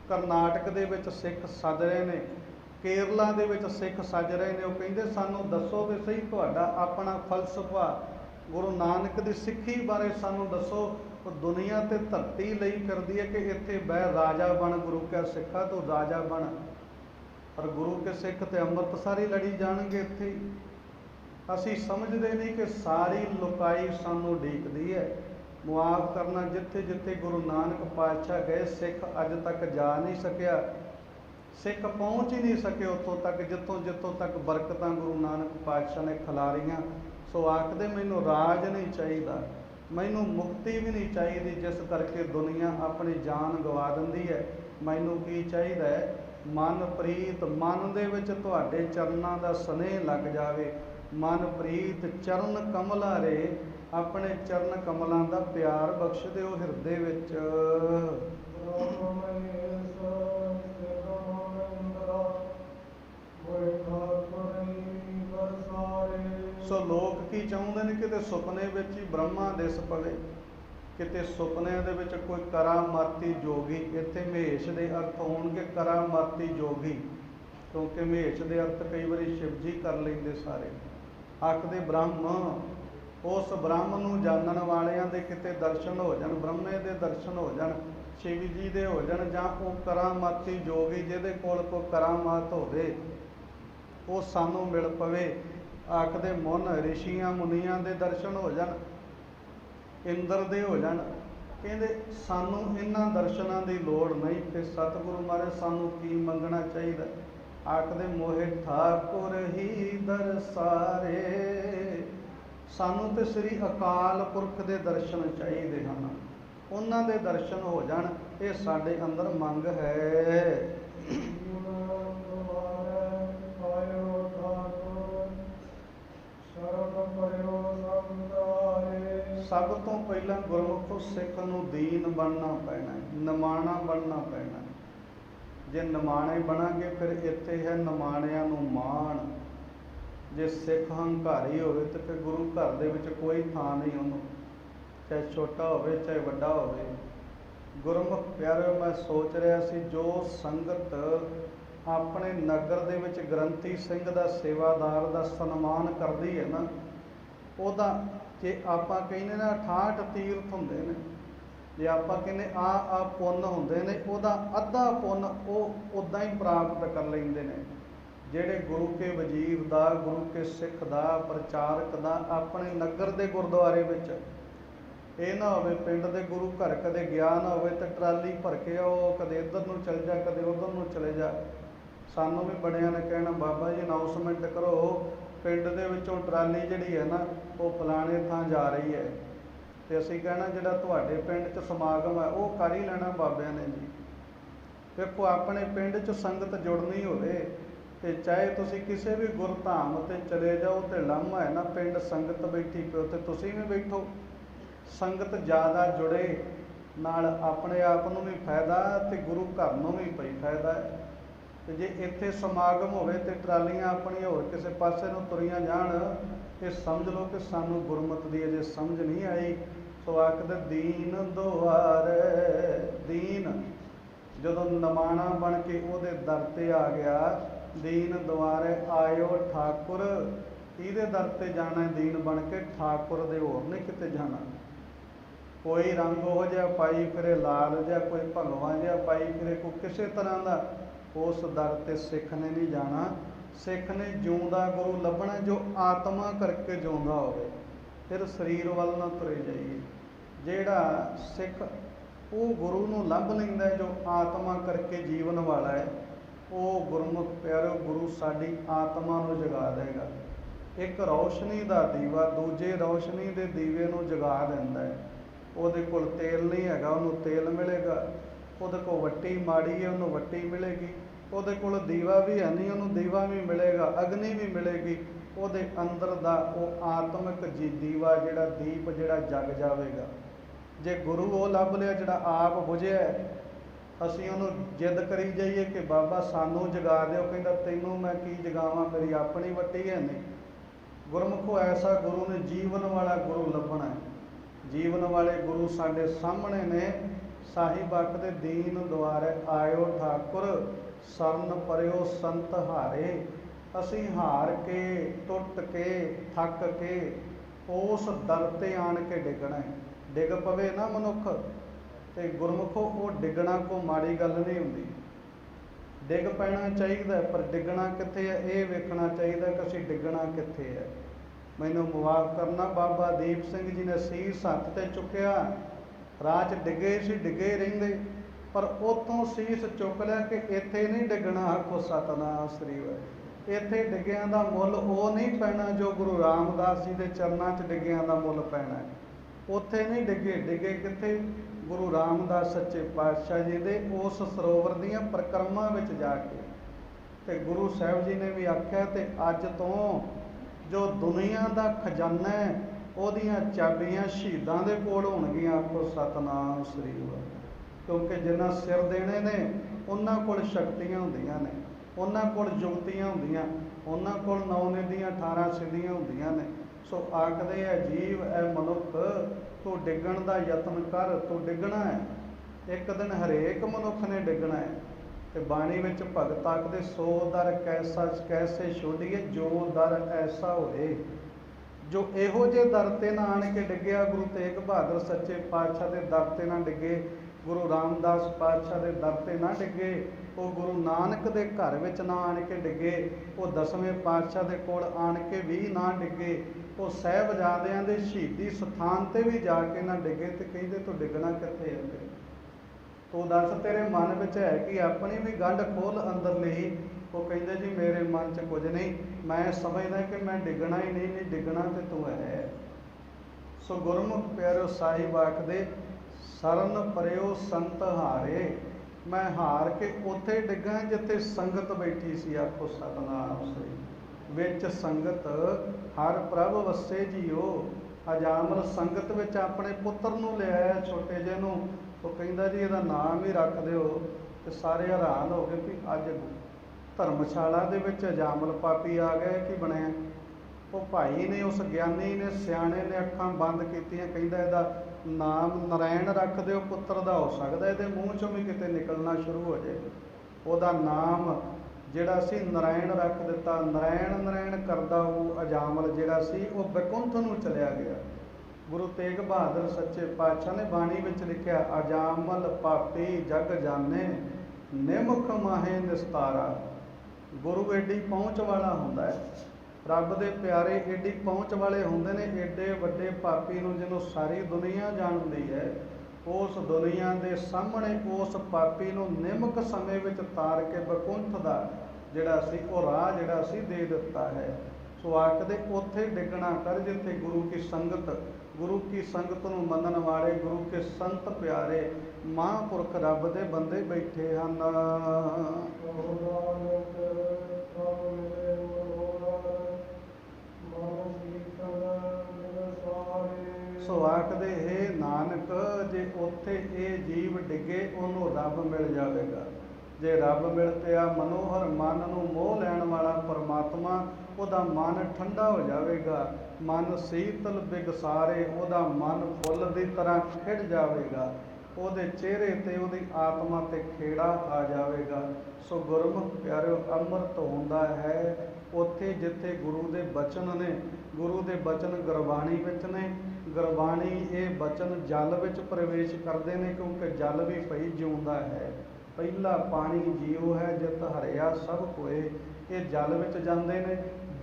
ਕਰਨਾਟਕ ਦੇ ਵਿੱਚ ਸਿੱਖ ਸੱਜ ਰਹੇ ਨੇ, ਕੇਰਲਾ ਦੇ ਵਿੱਚ ਸਿੱਖ ਸੱਜ ਰਹੇ ਨੇ। ਉਹ ਕਹਿੰਦੇ, ਸਾਨੂੰ ਦੱਸੋ ਤੇ ਸਹੀ, ਤੁਹਾਡਾ ਆਪਣਾ ਫਲਸਫਾ ਗੁਰੂ ਨਾਨਕ ਦੀ ਸਿੱਖੀ ਬਾਰੇ ਸਾਨੂੰ ਦੱਸੋ, ਉਹ ਦੁਨੀਆ ਤੇ ਧਰਤੀ ਲਈ ਕਰਦੀ ਹੈ ਕਿ ਇੱਥੇ ਬਹਿ ਰਾਜਾ ਬਣ, ਗੁਰੂ ਕਾ ਸਿੱਖਾ ਤੋਂ ਰਾਜਾ ਬਣ। ਪਰ ਗੁਰੂ ਕੇ ਸਿੱਖ ਤੇ ਅੰਮ੍ਰਿਤਸਰ ਹੀ ਲੜੀ ਜਾਣਗੇ ਇੱਥੇ। ਅਸੀਂ ਸਮਝਦੇ ਨਹੀਂ ਕਿ ਸਾਰੀ ਲੁਕਾਈ ਸਾਨੂੰ ਢੀਕਦੀ ਹੈ। ਮੁਆਫ ਕਰਨਾ ਜਿੱਥੇ ਜਿੱਥੇ ਗੁਰੂ ਨਾਨਕ ਪਾਤਸ਼ਾਹ ਗਏ, ਸਿੱਖ ਅੱਜ ਤੱਕ ਜਾ ਨਹੀਂ ਸਕਿਆ। ਸਿੱਖ ਪਹੁੰਚ ਹੀ ਨਹੀਂ ਸਕੇ ਉੱਥੋਂ ਤੱਕ, ਜਿੱਥੋਂ ਜਿੱਥੋਂ ਤੱਕ ਬਰਕਤਾਂ ਗੁਰੂ ਨਾਨਕ ਪਾਤਸ਼ਾਹ ਨੇ ਖਿਲਾਰੀਆਂ। ਸੋ ਆਖਦੇ ਮੈਨੂੰ ਰਾਜ ਨਹੀਂ ਚਾਹੀਦਾ, ਮੈਨੂੰ ਮੁਕਤੀ ਵੀ ਨਹੀਂ ਚਾਹੀਦੀ, ਜਿਸ ਕਰਕੇ ਦੁਨੀਆ ਆਪਣੀ ਜਾਨ ਗਵਾ ਦਿੰਦੀ ਹੈ। ਮੈਨੂੰ ਕੀ ਚਾਹੀਦਾ ਹੈ? ਮਨ ਪ੍ਰੀਤ, ਮਨ ਦੇ ਵਿੱਚ ਤੁਹਾਡੇ ਚਰਨਾਂ ਦਾ ਸਨੇਹ ਲੱਗ ਜਾਵੇ। ਮਨ ਪ੍ਰੀਤ, ਚਰਨ ਕਮਲਾ ਰੇ, ਆਪਣੇ ਚਰਨ ਕਮਲਾਂ ਦਾ ਪਿਆਰ ਬਖਸ਼ ਦਿਓ ਹਿਰਦੇ ਵਿੱਚ। ਸੋ ਲੋਕ ਕੀ ਚਾਹੁੰਦੇ ਨੇ? ਕਿਤੇ ਸੁਪਨੇ ਵਿੱਚ ਹੀ ਬ੍ਰਹਮਾ ਦਿਸ ਪਵੇ। ਕਿਤੇ ਸੁਪਨਿਆਂ ਦੇ ਵਿੱਚ ਕੋਈ ਕਰਾਮਾਤੀ ਜੋਗੀ। ਇੱਥੇ ਮਹੇਸ਼ ਦੇ ਅਰਥ ਹੋਣਗੇ ਕਰਾਮਾਤੀ ਜੋਗੀ। ਕਿਉਂਕਿ ਮਹੇਸ਼ ਦੇ ਅਰਥ ਕਈ ਵਾਰੀ ਸ਼ਿਵ ਜੀ ਕਰ ਲੈਂਦੇ ਸਾਰੇ। ਆਖਦੇ ਬ੍ਰਹਮ। ਉਸ ਬ੍ਰਹਮ ਨੂੰ ਜਾਣਨ ਵਾਲਿਆਂ ਦੇ ਕਿਤੇ ਦਰਸ਼ਨ ਹੋ ਜਾਣ, ਬ੍ਰਹਮੇ ਦੇ ਦਰਸ਼ਨ ਹੋ ਜਾਣ ਸ਼ਿਵ ਜੀ ਦੇ ਹੋ ਜਾਣ, ਜਾਂ ਉਹ ਕਰਾਮਾਤੀ ਜੋਗੀ ਜਿਹਦੇ ਕੋਲ ਕੋਈ ਕਰਾਮਾਤ ਹੋਵੇ, ਉਹ ਸਾਨੂੰ ਮਿਲ ਪਵੇ। ਆਖਦੇ ਮੁਨ, ਰਿਸ਼ੀਆਂ ਮੁਨੀਆਂ ਦੇ ਦਰਸ਼ਨ ਹੋ ਜਾਣ, ਇੰਦਰ ਦੇ ਹੋ ਜਾਣ। ਕਹਿੰਦੇ, ਸਾਨੂੰ ਇਹਨਾਂ ਦਰਸ਼ਨਾਂ ਦੀ ਲੋੜ ਨਹੀਂ ਤੇ ਸਤਿਗੁਰੂ ਮਹਾਰਾਜ ਸਾਨੂੰ ਕੀ ਮੰਗਣਾ ਚਾਹੀਦਾ? ਆਖਦੇ ਮੋਹਿ ਠਾਕੁਰ ਹੀ ਦਰਸਾਰੇ ਸਾਨੂੰ ਤੇ ਸ੍ਰੀ ਅਕਾਲ ਪੁਰਖ ਦੇ ਦਰਸ਼ਨ ਚਾਹੀਦੇ ਹਨ। ਉਹਨਾਂ ਦੇ ਦਰਸ਼ਨ ਹੋ ਜਾਣ, ਇਹ ਸਾਡੇ ਅੰਦਰ ਮੰਗ ਹੈ। ਸਭ ਤੋਂ ਪਹਿਲਾਂ ਗੁਰਮੁਖ ਸਿੱਖ ਨੂੰ ਦੀਨ ਬਣਨਾ ਪੈਣਾ ਹੈ, ਨਿਮਾਣਾ ਬਣਨਾ ਪੈਣਾ ਹੈ। ਜੇ ਨਿਮਾਣੇ ਬਣਾਂਗੇ ਫਿਰ ਇੱਥੇ ਹੈ ਨਿਮਾਣਿਆਂ ਨੂੰ ਮਾਣ। ਜੇ ਸਿੱਖ ਹੰਕਾਰੀ ਹੋਵੇ ਤਾਂ ਫਿਰ ਗੁਰੂ ਘਰ ਦੇ ਵਿੱਚ ਕੋਈ ਥਾਂ ਨਹੀਂ ਉਹਨੂੰ। ਚਾਹੇ ਛੋਟਾ ਹੋਵੇ ਚਾਹੇ ਵੱਡਾ ਹੋਵੇ। ਗੁਰਮੁਖ ਪਿਆਰਿਓ ਮੈਂ ਸੋਚ ਰਿਹਾ ਸੀ ਜੋ ਸੰਗਤ ਆਪਣੇ ਨਗਰ ਦੇ ਵਿੱਚ ਗ੍ਰੰਥੀ ਸਿੰਘ ਦਾ ਸੇਵਾਦਾਰ ਦਾ ਸਨਮਾਨ ਕਰਦੀ ਹੈ ਨਾ ਉਹਦਾ ਜੇ ਆਪਾਂ ਕਹਿੰਦੇ ਨਾ 68 ਤੀਰਥ ਹੁੰਦੇ ਨੇ। ਜੇ ਆਪਾਂ ਕਹਿੰਦੇ ਆ ਆ ਪੁੰਨ ਹੁੰਦੇ ਨੇ, ਉਹਦਾ ਅੱਧਾ ਪੁੰਨ ਉਹ ਉਦਾਂ ਹੀ ਪ੍ਰਾਪਤ ਕਰ ਲੈਂਦੇ ਨੇ। ਜਿਹੜੇ ਗੁਰੂ ਕੇ ਵਜ਼ੀਰ ਦਾ, ਗੁਰੂ ਕੇ ਸਿੱਖ ਦਾ, ਪ੍ਰਚਾਰਕ ਦਾ, ਆਪਣੇ ਨਗਰ ਦੇ ਗੁਰਦੁਆਰੇ ਵਿੱਚ ਇਹ ਨਾ ਹੋਵੇ, ਪਿੰਡ ਦੇ ਗੁਰੂ ਘਰ ਕਦੇ ਗਿਆ ਨਾ ਹੋਵੇ ਤੇ ਟਰਾਲੀ ਭਰ ਕੇ ਆਓ, ਕਦੇ ਇੱਧਰ ਨੂੰ ਚਲ ਜਾ, ਕਦੇ ਉੱਧਰ ਨੂੰ ਚਲੇ ਜਾ। ਸਾਨੂੰ ਵੀ ਬੜਿਆਂ ਨੇ ਕਹਿਣਾ, ਬਾਬਾ ਜੀ ਅਨਾਉਂਸਮੈਂਟ ਕਰੋ ਪਿੰਡ ਦੇ ਵਿੱਚੋਂ ਟਰਾਲੀ ਜਿਹੜੀ ਹੈ ਨਾ, ਉਹ ਫਲਾਣੇ ਥਾਂ ਜਾ ਰਹੀ ਹੈ। ਤੇ ਅਸੀਂ ਕਹਿਣਾ ਜਿਹੜਾ ਤੁਹਾਡੇ ਪਿੰਡ 'ਚ ਸਮਾਗਮ ਹੈ, ਉਹ ਕਰ ਹੀ ਲੈਣਾ ਬਾਬਿਆਂ ਨੇ ਜੀ। ਵੇਖੋ ਆਪਣੇ ਪਿੰਡ 'ਚ ਸੰਗਤ ਜੁੜਨੀ ਹੋਵੇ ਤੇ ਚਾਹੇ ਤੁਸੀਂ ਕਿਸੇ ਵੀ ਗੁਰਧਾਮ ਤੇ ਚਲੇ ਜਾਓ ਤੇ ਲਾਮਾ ਹੈ ਨਾ, ਪਿੰਡ ਸੰਗਤ ਬੈਠੀ ਪਿਓ ਤੇ ਤੁਸੀਂ ਵੀ ਬੈਠੋ। ਸੰਗਤ ਜ਼ਿਆਦਾ ਜੁੜੇ, ਨਾਲ ਆਪਣੇ ਆਪ ਨੂੰ ਵੀ ਫਾਇਦਾ ਤੇ ਗੁਰੂ ਘਰ ਨੂੰ ਵੀ ਪਈ ਫਾਇਦਾ ਹੈ। ਤੇ ਜੇ ਇੱਥੇ ਸਮਾਗਮ ਹੋਵੇ ਤੇ ਟਰਾਲੀਆਂ ਆਪਣੀਆਂ ਹੋਰ ਕਿਸੇ ਪਾਸੇ ਨੂੰ ਤੁਰੀਆਂ ਜਾਣ, ਇਹ ਸਮਝ ਲਓ ਕਿ ਸਾਨੂੰ ਗੁਰਮਤ ਦੀ ਅਜੇ ਸਮਝ ਨਹੀਂ ਆਈ। ਸੋ ਆਖਦੇ, ਦੀਨ ਦੁਆਰੇ, ਦੀਨ। ਜਦੋਂ ਨਮਾਣਾ ਬਣ ਕੇ ਉਹਦੇ ਦਰ ਤੇ ਆ ਗਿਆ, ਦੀਨ ਦੁਆਰੇ ਆਇਓ ਠਾਕੁਰ। ਇਹਦੇ ਦਰ ਤੇ ਜਾਣਾ ਦੀਨ ਬਣ ਕੇ? ਠਾਕੁਰ ਦੇ ਹੋਰ ਨਹੀਂ ਕਿਤੇ ਜਾਣਾ। ਕੋਈ ਰੰਗ ਉਹ ਜਿਹਾ ਪਾਈ ਫਿਰੇ, ਲਾਲ ਜਿਹਾ, ਕੋਈ ਭਗਵਾ ਜਿਹਾ ਪਾਈ ਫਿਰੇ, ਕੋਈ ਕਿਸੇ ਤਰ੍ਹਾਂ ਦਾ ਉਸ ਦਰ ਤੇ ਸਿੱਖ ਨੇ ਨਹੀਂ ਜਾਣਾ। ਸਿੱਖ ਨੇ ਜਿਉਂਦਾ ਗੁਰੂ ਲੱਭਣਾ, ਜੋ ਆਤਮਾ ਕਰਕੇ ਜਿਉਂਦਾ ਹੋਵੇ। ਫਿਰ ਸਰੀਰ ਵੱਲ ਨਾ ਤੁਰੇ ਜਾਈਏ। ਜਿਹੜਾ ਸਿੱਖ, ਉਹ ਗੁਰੂ ਨੂੰ ਲੱਭ ਲੈਂਦਾ ਜੋ ਆਤਮਾ ਕਰਕੇ ਜੀਵਨ ਵਾਲਾ ਹੈ। ਉਹ ਗੁਰਮੁਖ ਪਿਆਰੋ, ਗੁਰੂ ਸਾਡੀ ਆਤਮਾ ਨੂੰ ਜਗਾ ਦੇਗਾ। ਇੱਕ ਰੌਸ਼ਨੀ ਦਾ ਦੀਵਾ ਦੂਜੇ ਰੌਸ਼ਨੀ ਦੇ ਦੀਵੇ ਨੂੰ ਜਗਾ ਦਿੰਦਾ ਹੈ। ਉਹਦੇ ਕੋਲ ਤੇਲ ਨਹੀਂ ਹੈਗਾ, ਉਹਨੂੰ ਤੇਲ ਮਿਲੇਗਾ। ਉਹਦੇ ਕੋਲ ਵੱਟੀ ਮਾੜੀ ਹੈ, ਉਹਨੂੰ ਵੱਟੀ ਮਿਲੇਗੀ। ਉਹਦੇ ਕੋਲ ਦੀਵਾ ਵੀ ਹੈ ਨਹੀਂ, ਉਹਨੂੰ ਦੀਵਾ ਵੀ ਮਿਲੇਗਾ, ਅਗਨੀ ਵੀ ਮਿਲੇਗੀ। ਉਹਦੇ ਅੰਦਰ ਦਾ ਉਹ ਆਤਮਿਕ ਜੀ, ਦੀਵਾ ਜਿਹੜਾ, ਦੀਪ ਜਿਹੜਾ ਜਗ ਜਾਵੇਗਾ। ਜੇ ਗੁਰੂ ਉਹ ਲੱਭ ਲਿਆ, ਜਿਹੜਾ ਆਪ ਬੁਝਿਆ ਅਸੀਂ ਉਹਨੂੰ ਜਿੱਦ ਕਰੀ ਜਾਈਏ ਕਿ ਬਾਬਾ ਸਾਨੂੰ ਜਗਾ ਦਿਓ, ਕਹਿੰਦਾ ਤੈਨੂੰ ਮੈਂ ਕੀ ਜਗਾਵਾਂ, ਮੇਰੀ ਆਪਣੀ ਵੱਟੀ ਹੈ ਨਹੀਂ। ਗੁਰਮੁਖੋ, ਐਸਾ ਗੁਰੂ ਨੇ ਜੀਵਨ ਵਾਲਾ ਗੁਰੂ ਲੱਭਣਾ ਹੈ। ਜੀਵਨ ਵਾਲੇ ਗੁਰੂ ਸਾਡੇ ਸਾਹਮਣੇ ਨੇ। ਸਾਹਿਬ ਦੇ ਦੀਨ ਦੁਆਰੇ ਆਇਓ ਠਾਕੁਰ, ਸਰਨ ਪਰਿਓ ਸੰਤ ਹਾਰੇ। ਅਸੀਂ ਹਾਰ ਕੇ, ਟੁੱਟ ਕੇ, ਥੱਕ ਕੇ, ਉਸ ਦਰ ਤੇ ਆਣ ਕੇ ਡਿੱਗਣਾ ਹੈ। ਡਿੱਗ ਪਵੇ ਨਾ ਮਨੁੱਖ, ਤੇ ਗੁਰਮੁਖੋ ਉਹ ਡਿੱਗਣਾ ਕੋ ਮਾੜੀ ਗੱਲ ਨਹੀਂ ਹੁੰਦੀ। ਡਿੱਗ ਪੈਣਾ ਚਾਹੀਦਾ ਪਰ ਡਿੱਗਣਾ ਕਿੱਥੇ ਹੈ? ਇਹ ਵੇਖਣਾ ਚਾਹੀਦਾ ਕਿ ਅਸੀਂ ਡਿੱਗਣਾ ਕਿੱਥੇ ਹੈ। ਮੈਨੂੰ ਮੁਆਫ ਕਰਨਾ ਬਾਬਾ ਦੀਪ ਸਿੰਘ ਜੀ ਨੇ ਸੀਸ ਹੱਥ ਤੇ ਚੁੱਕਿਆ। ਰਾਹ 'ਚ ਡਿੱਗੇ ਸੀ, ਡਿੱਗੇ ਰਹਿੰਦੇ। ਪਰ ਉਤੋਂ ਸੀਸ ਚੁੱਕ ਲਿਆ ਕਿ ਇੱਥੇ ਨਹੀਂ ਡਿੱਗਣਾ ਆਖੋ ਸਤਨਾਮ ਸ੍ਰੀ ਵਾਹਿਗੁਰੂ। ਇੱਥੇ ਡਿੱਗਿਆਂ ਦਾ ਮੁੱਲ ਉਹ ਨਹੀਂ ਪੈਣਾ ਜੋ ਗੁਰੂ ਰਾਮਦਾਸ ਜੀ ਦੇ ਚਰਨਾਂ 'ਚ ਡਿੱਗਿਆਂ ਦਾ ਮੁੱਲ ਪੈਣਾ ਹੈ। ਉੱਥੇ ਨਹੀਂ ਡਿੱਗੇ ਡਿੱਗੇ ਕਿੱਥੇ? ਗੁਰੂ ਰਾਮਦਾਸ ਸੱਚੇ ਪਾਤਸ਼ਾਹ ਜੀ ਦੇ ਉਸ ਸਰੋਵਰ ਦੀਆਂ ਪ੍ਰਕਰਮਾਂ ਵਿੱਚ ਜਾ ਕੇ। ਤੇ ਗੁਰੂ ਸਾਹਿਬ ਜੀ ਨੇ ਵੀ ਆਖਿਆ, ਤੇ ਅੱਜ ਤੋਂ ਜੋ ਦੁਨੀਆ ਦਾ ਖਜ਼ਾਨਾ ਹੈ ਉਹਦੀਆਂ ਚਾਬੀਆਂ ਸ਼ਹੀਦਾਂ ਦੇ ਕੋਲ ਹੋਣਗੀਆਂ ਆਖੋ ਸਤਨਾਮ ਸ੍ਰੀ ਵਾਹਿਗੁਰੂ ਕਿਉਂਕਿ ਜਿੰਨਾ ਸਿਰ ਦੇਣੇ ਨੇ, ਉਹਨਾਂ ਕੋਲ ਸ਼ਕਤੀਆਂ ਹੁੰਦੀਆਂ ਨੇ, ਉਹਨਾਂ ਕੋਲ ਜੁਗਤੀਆਂ ਹੁੰਦੀਆਂ, ਉਹਨਾਂ ਕੋਲ ਨੌ ਨਿਧੀਆਂ 18 ਸਿੱਧੀਆਂ ਹੁੰਦੀਆਂ ਨੇ। ਸੋ ਆਖਦੇ ਆ, ਜੀਵ ਐ ਮਨੁੱਖ, ਤੂੰ ਡਿੱਗਣ ਦਾ ਯਤਨ ਕਰ, ਤੂੰ ਡਿੱਗਣਾ ਹੈ। ਇੱਕ ਦਿਨ ਹਰੇਕ ਮਨੁੱਖ ਨੇ ਡਿੱਗਣਾ ਹੈ। ਤੇ ਬਾਣੀ ਵਿੱਚ ਭਗਤ ਆਖਦੇ, ਸੋ ਦਰ ਕੈਸਾ ਕੈਸੇ ਛੋਡੀਏ, ਜੋ ਦਰ ਐਸਾ ਹੋਏ। ਜੋ ਇਹੋ ਜੇ ਦਰ ਤੇ ਨਾ ਆਣ ਕੇ ਡਿੱਗਿਆ, ਗੁਰੂ ਤੇਗ ਬਹਾਦਰ ਸੱਚੇ ਪਾਤਸ਼ਾਹ ਦੇ ਦਰ ਤੇ ਨਾ ਡਿੱਗੇ, ਗੁਰੂ ਰਾਮਦਾਸ ਪਾਤਸ਼ਾਹ ਦੇ ਦਰ ਤੇ ਨਾ ਡਿੱਗੇ, ਉਹ ਗੁਰੂ ਨਾਨਕ ਦੇ ਘਰ ਵਿੱਚ ਨਾ ਆਣ ਕੇ ਡਿੱਗੇ, ਉਹ ਦਸਵੇਂ ਪਾਤਸ਼ਾਹ ਦੇ ਕੋਲ ਆਣ ਕੇ ਵੀ ਨਾ ਡਿੱਗੇ, ਉਹ ਸਹਿਬਜ਼ਾਦਿਆਂ ਦੇ ਸ਼ਹੀਦੀ ਸਥਾਨ ਤੇ ਵੀ ਜਾ ਕੇ ਨਾ ਡਿੱਗੇ ਤੇ ਕਹਿੰਦੇ ਤੂੰ ਡਿੱਗਣਾ ਕਿੱਥੇ ਹੈ ਤੂੰ ਦੱਸ ਤੇਰੇ ਮਨ ਵਿੱਚ ਹੈ ਕਿ ਆਪਣੀ ਵੀ ਗੰਢ ਖੋਲ ਅੰਦਰ ਲਈ ਉਹ ਕਹਿੰਦੇ ਜੀ, ਮੇਰੇ ਮਨ 'ਚ ਕੁਝ ਨਹੀਂ। ਮੈਂ ਸਮਝਦਾ ਕਿ ਮੈਂ ਡਿੱਗਣਾ ਹੀ ਨਹੀਂ ਨਹੀਂ ਡਿੱਗਣਾ ਤੇ ਤੂੰ ਹੈ। ਸੋ ਗੁਰਮੁਖ ਪਿਆਰੋ ਸਾਹਿਬ ਆਖਦੇ, ਸਰਨ ਪਰਿਓ ਸੰਤ ਹਾਰੇ। ਮੈਂ ਹਾਰ ਕੇ ਉੱਥੇ ਡਿੱਗਾ ਜਿੱਥੇ ਸੰਗਤ ਬੈਠੀ ਸੀ। ਆਖੋ, ਸਤਨਾਮ ਸ੍ਰੀ ਵਿੱਚ ਸੰਗਤ, ਹਰ ਪ੍ਰਭ ਵਸੇ ਜੀਓ। ਅਜਾਮਲ ਸੰਗਤ ਵਿੱਚ ਆਪਣੇ ਪੁੱਤਰ ਨੂੰ ਲਿਆਇਆ ਛੋਟੇ ਜਿਹੇ ਨੂੰ। ਉਹ ਕਹਿੰਦਾ ਜੀ, ਇਹਦਾ ਨਾਮ ਹੀ ਰੱਖ ਦਿਓ ਤੇ ਸਾਰੇ ਹੈਰਾਨ ਹੋ ਗਏ ਵੀ ਅੱਜ ਧਰਮਸ਼ਾਲਾ ਦੇ ਵਿੱਚ ਅਜਾਮਲ ਪਾਪੀ ਆ ਗਏ, ਕੀ ਬਣਿਆ? ਉਹ ਭਾਈ ਨੇ, ਉਸ ਗਿਆਨੀ ਨੇ, ਸਿਆਣੇ ਨੇ ਅੱਖਾਂ ਬੰਦ ਕੀਤੀਆਂ, ਕਹਿੰਦਾ ਇਹਦਾ ਨਾਮ ਨਰਾਇਣ ਰੱਖ ਦਿਓ, ਪੁੱਤਰ ਦਾ ਹੋ ਸਕਦਾ ਇਹਦੇ ਮੂੰਹ ਚੋਂ ਵੀ ਕਿਤੇ ਨਿਕਲਣਾ ਸ਼ੁਰੂ ਹੋ ਜਾਏ। ਉਹਦਾ ਨਾਮ ਜਿਹੜਾ ਸੀ ਨਰਾਇਣ ਰੱਖ ਦਿੱਤਾ। ਨਰਾਇਣ ਨਰਾਇਣ ਕਰਦਾ ਉਹ ਅਜਾਮਲ ਜਿਹੜਾ ਸੀ, ਉਹ ਬੈਕੁੰਠ ਨੂੰ ਚਲਿਆ ਗਿਆ। ਗੁਰੂ ਤੇਗ ਬਹਾਦਰ ਸੱਚੇ ਪਾਤਸ਼ਾਹ ਨੇ ਬਾਣੀ ਵਿੱਚ ਲਿਖਿਆ ਅਜਾਮਲ ਪਾਪੀ ਜਗ ਜਾਣੇ, ਨਿਮਖ ਮਾਹੇ ਨਿਸਤਾਰਾ। ਗੁਰੂ ਏਡੀ ਪਹੁੰਚ ਵਾਲਾ ਹੁੰਦਾ ਹੈ। ਰੱਬ ਦੇ ਪਿਆਰੇ ਏਡੀ ਪਹੁੰਚ ਵਾਲੇ ਹੁੰਦੇ ਨੇ, ਏਡੇ ਵੱਡੇ ਪਾਪੀ ਨੂੰ ਜਿਹਨੂੰ ਸਾਰੀ ਦੁਨੀਆ ਜਾਣਦੀ ਹੈ, ਉਸ ਦੁਨੀਆ ਦੇ ਸਾਹਮਣੇ ਉਸ ਪਾਪੀ ਨੂੰ ਨਿਮਕ ਸਮੇਂ ਵਿੱਚ ਤਾਰ ਕੇ ਬਕੁੰਠ ਦਾ ਜਿਹੜਾ ਸੀ, ਉਹ ਰਾਹ ਜਿਹੜਾ ਸੀ, ਦੇ ਦਿੱਤਾ ਹੈ। ਸੋ ਆਖਦੇ ਉੱਥੇ ਡਿੱਗਣਾ ਕਰ ਜਿੱਥੇ ਗੁਰੂ ਕੀ ਸੰਗਤ, ਗੁਰੂ ਕੀ ਸੰਗਤ ਨੂੰ ਮੰਨਣ ਵਾਲੇ, ਗੁਰੂ ਕੇ ਸੰਤ ਪਿਆਰੇ ਮਹਾਂਪੁਰਖ ਰੱਬ ਦੇ ਬੰਦੇ ਬੈਠੇ ਹਨ। ਸੋ ਆਖਦੇ ਹੈ ਨਾਨਕ, ਜੇ ਉੱਥੇ ਇਹ ਜੀਵ ਡਿੱਗੇ, ਉਹਨੂੰ ਰੱਬ ਮਿਲ ਜਾਵੇਗਾ। ਜੇ ਰੱਬ ਮਿਲ ਪਿਆ ਮਨੋਹਰ ਮਨ ਨੂੰ ਮੋਹ ਲੈਣ ਵਾਲਾ ਪਰਮਾਤਮਾ, ਉਹਦਾ ਮਨ ਠੰਡਾ ਹੋ ਜਾਵੇਗਾ। ਮਨ ਸੀਤਲ ਬਿਗਸਾਰੇ, ਉਹਦਾ ਮਨ ਫੁੱਲ ਦੀ ਤਰ੍ਹਾਂ ਖਿੜ ਜਾਵੇਗਾ। ਉਹਦੇ ਚਿਹਰੇ ਤੇ ਉਹਦੀ ਆਤਮਾ ਤੇ ਖੇੜਾ ਆ ਜਾਵੇਗਾ। ਸੋ ਗੁਰਮੁਖ ਪਿਆਰਿਓ, ਅੰਮ੍ਰਿਤ ਹੁੰਦਾ ਹੈ ਉੱਥੇ ਜਿੱਥੇ ਗੁਰੂ ਦੇ ਬਚਨ ਨੇ, ਗੁਰੂ ਦੇ ਬਚਨ ਗੁਰਬਾਣੀ ਵਿੱਚ ਨੇ। ਗੁਰਬਾਣੀ ਇਹ ਬਚਨ ਜਲ ਵਿੱਚ ਪ੍ਰਵੇਸ਼ ਕਰਦੇ ਨੇ, ਕਿਉਂਕਿ ਜਲ ਵੀ ਪਈ ਜਿਉਂਦਾ ਹੈ। ਪਹਿਲਾ ਪਾਣੀ ਜੀਉ ਹੈ, ਜਿਤ ਹਰਿਆ ਸਭ ਕੋਏ। ਇਹ ਜਲ ਵਿੱਚ ਜਾਂਦੇ ਨੇ।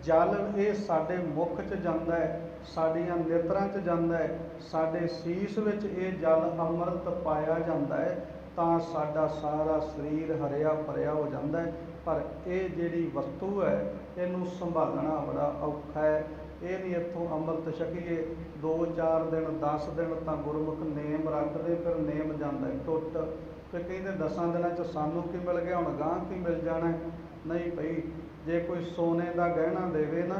ਜਲ ਇਹ ਸਾਡੇ ਮੁਖ 'ਚ ਜਾਂਦਾ ਹੈ, ਸਾਡੀਆਂ ਨੇਤਰਾਂ 'ਚ ਜਾਂਦਾ ਹੈ। ਸਾਡੇ ਸੀਸ ਵਿੱਚ ਇਹ ਜਲ ਅੰਮ੍ਰਿਤ ਪਾਇਆ ਜਾਂਦਾ ਹੈ, ਤਾਂ ਸਾਡਾ ਸਾਰਾ ਸਰੀਰ ਹਰਿਆ ਭਰਿਆ ਹੋ ਜਾਂਦਾ ਹੈ। ਪਰ ਇਹ ਜਿਹੜੀ ਵਸਤੂ ਹੈ, ਇਹਨੂੰ ਸੰਭਾਲਣਾ ਬੜਾ ਔਖਾ ਹੈ। ਇਹ ਨਹੀਂ ਇੱਥੋਂ ਅੰਮ੍ਰਿਤ ਛਕੀਏ। 2-4 ਦਿਨ 10 ਦਿਨ ਤਾਂ ਗੁਰਮੁਖ ਨੇਮ ਰੱਖਦੇ, ਫਿਰ ਨੇਮ ਜਾਂਦਾ ਟੁੱਟ ਫਿਰ ਕਹਿੰਦੇ ਦਸਾਂ ਦਿਨਾਂ ਚ ਸਾਨੂੰ ਕੀ ਮਿਲ ਗਿਆ, ਹੁਣ ਗਾਂ ਕੀ ਮਿਲ ਜਾਣਾ? ਨਹੀਂ ਭਈ, ਜੇ ਕੋਈ ਸੋਨੇ ਦਾ ਗਹਿਣਾ ਦੇਵੇ ਨਾ,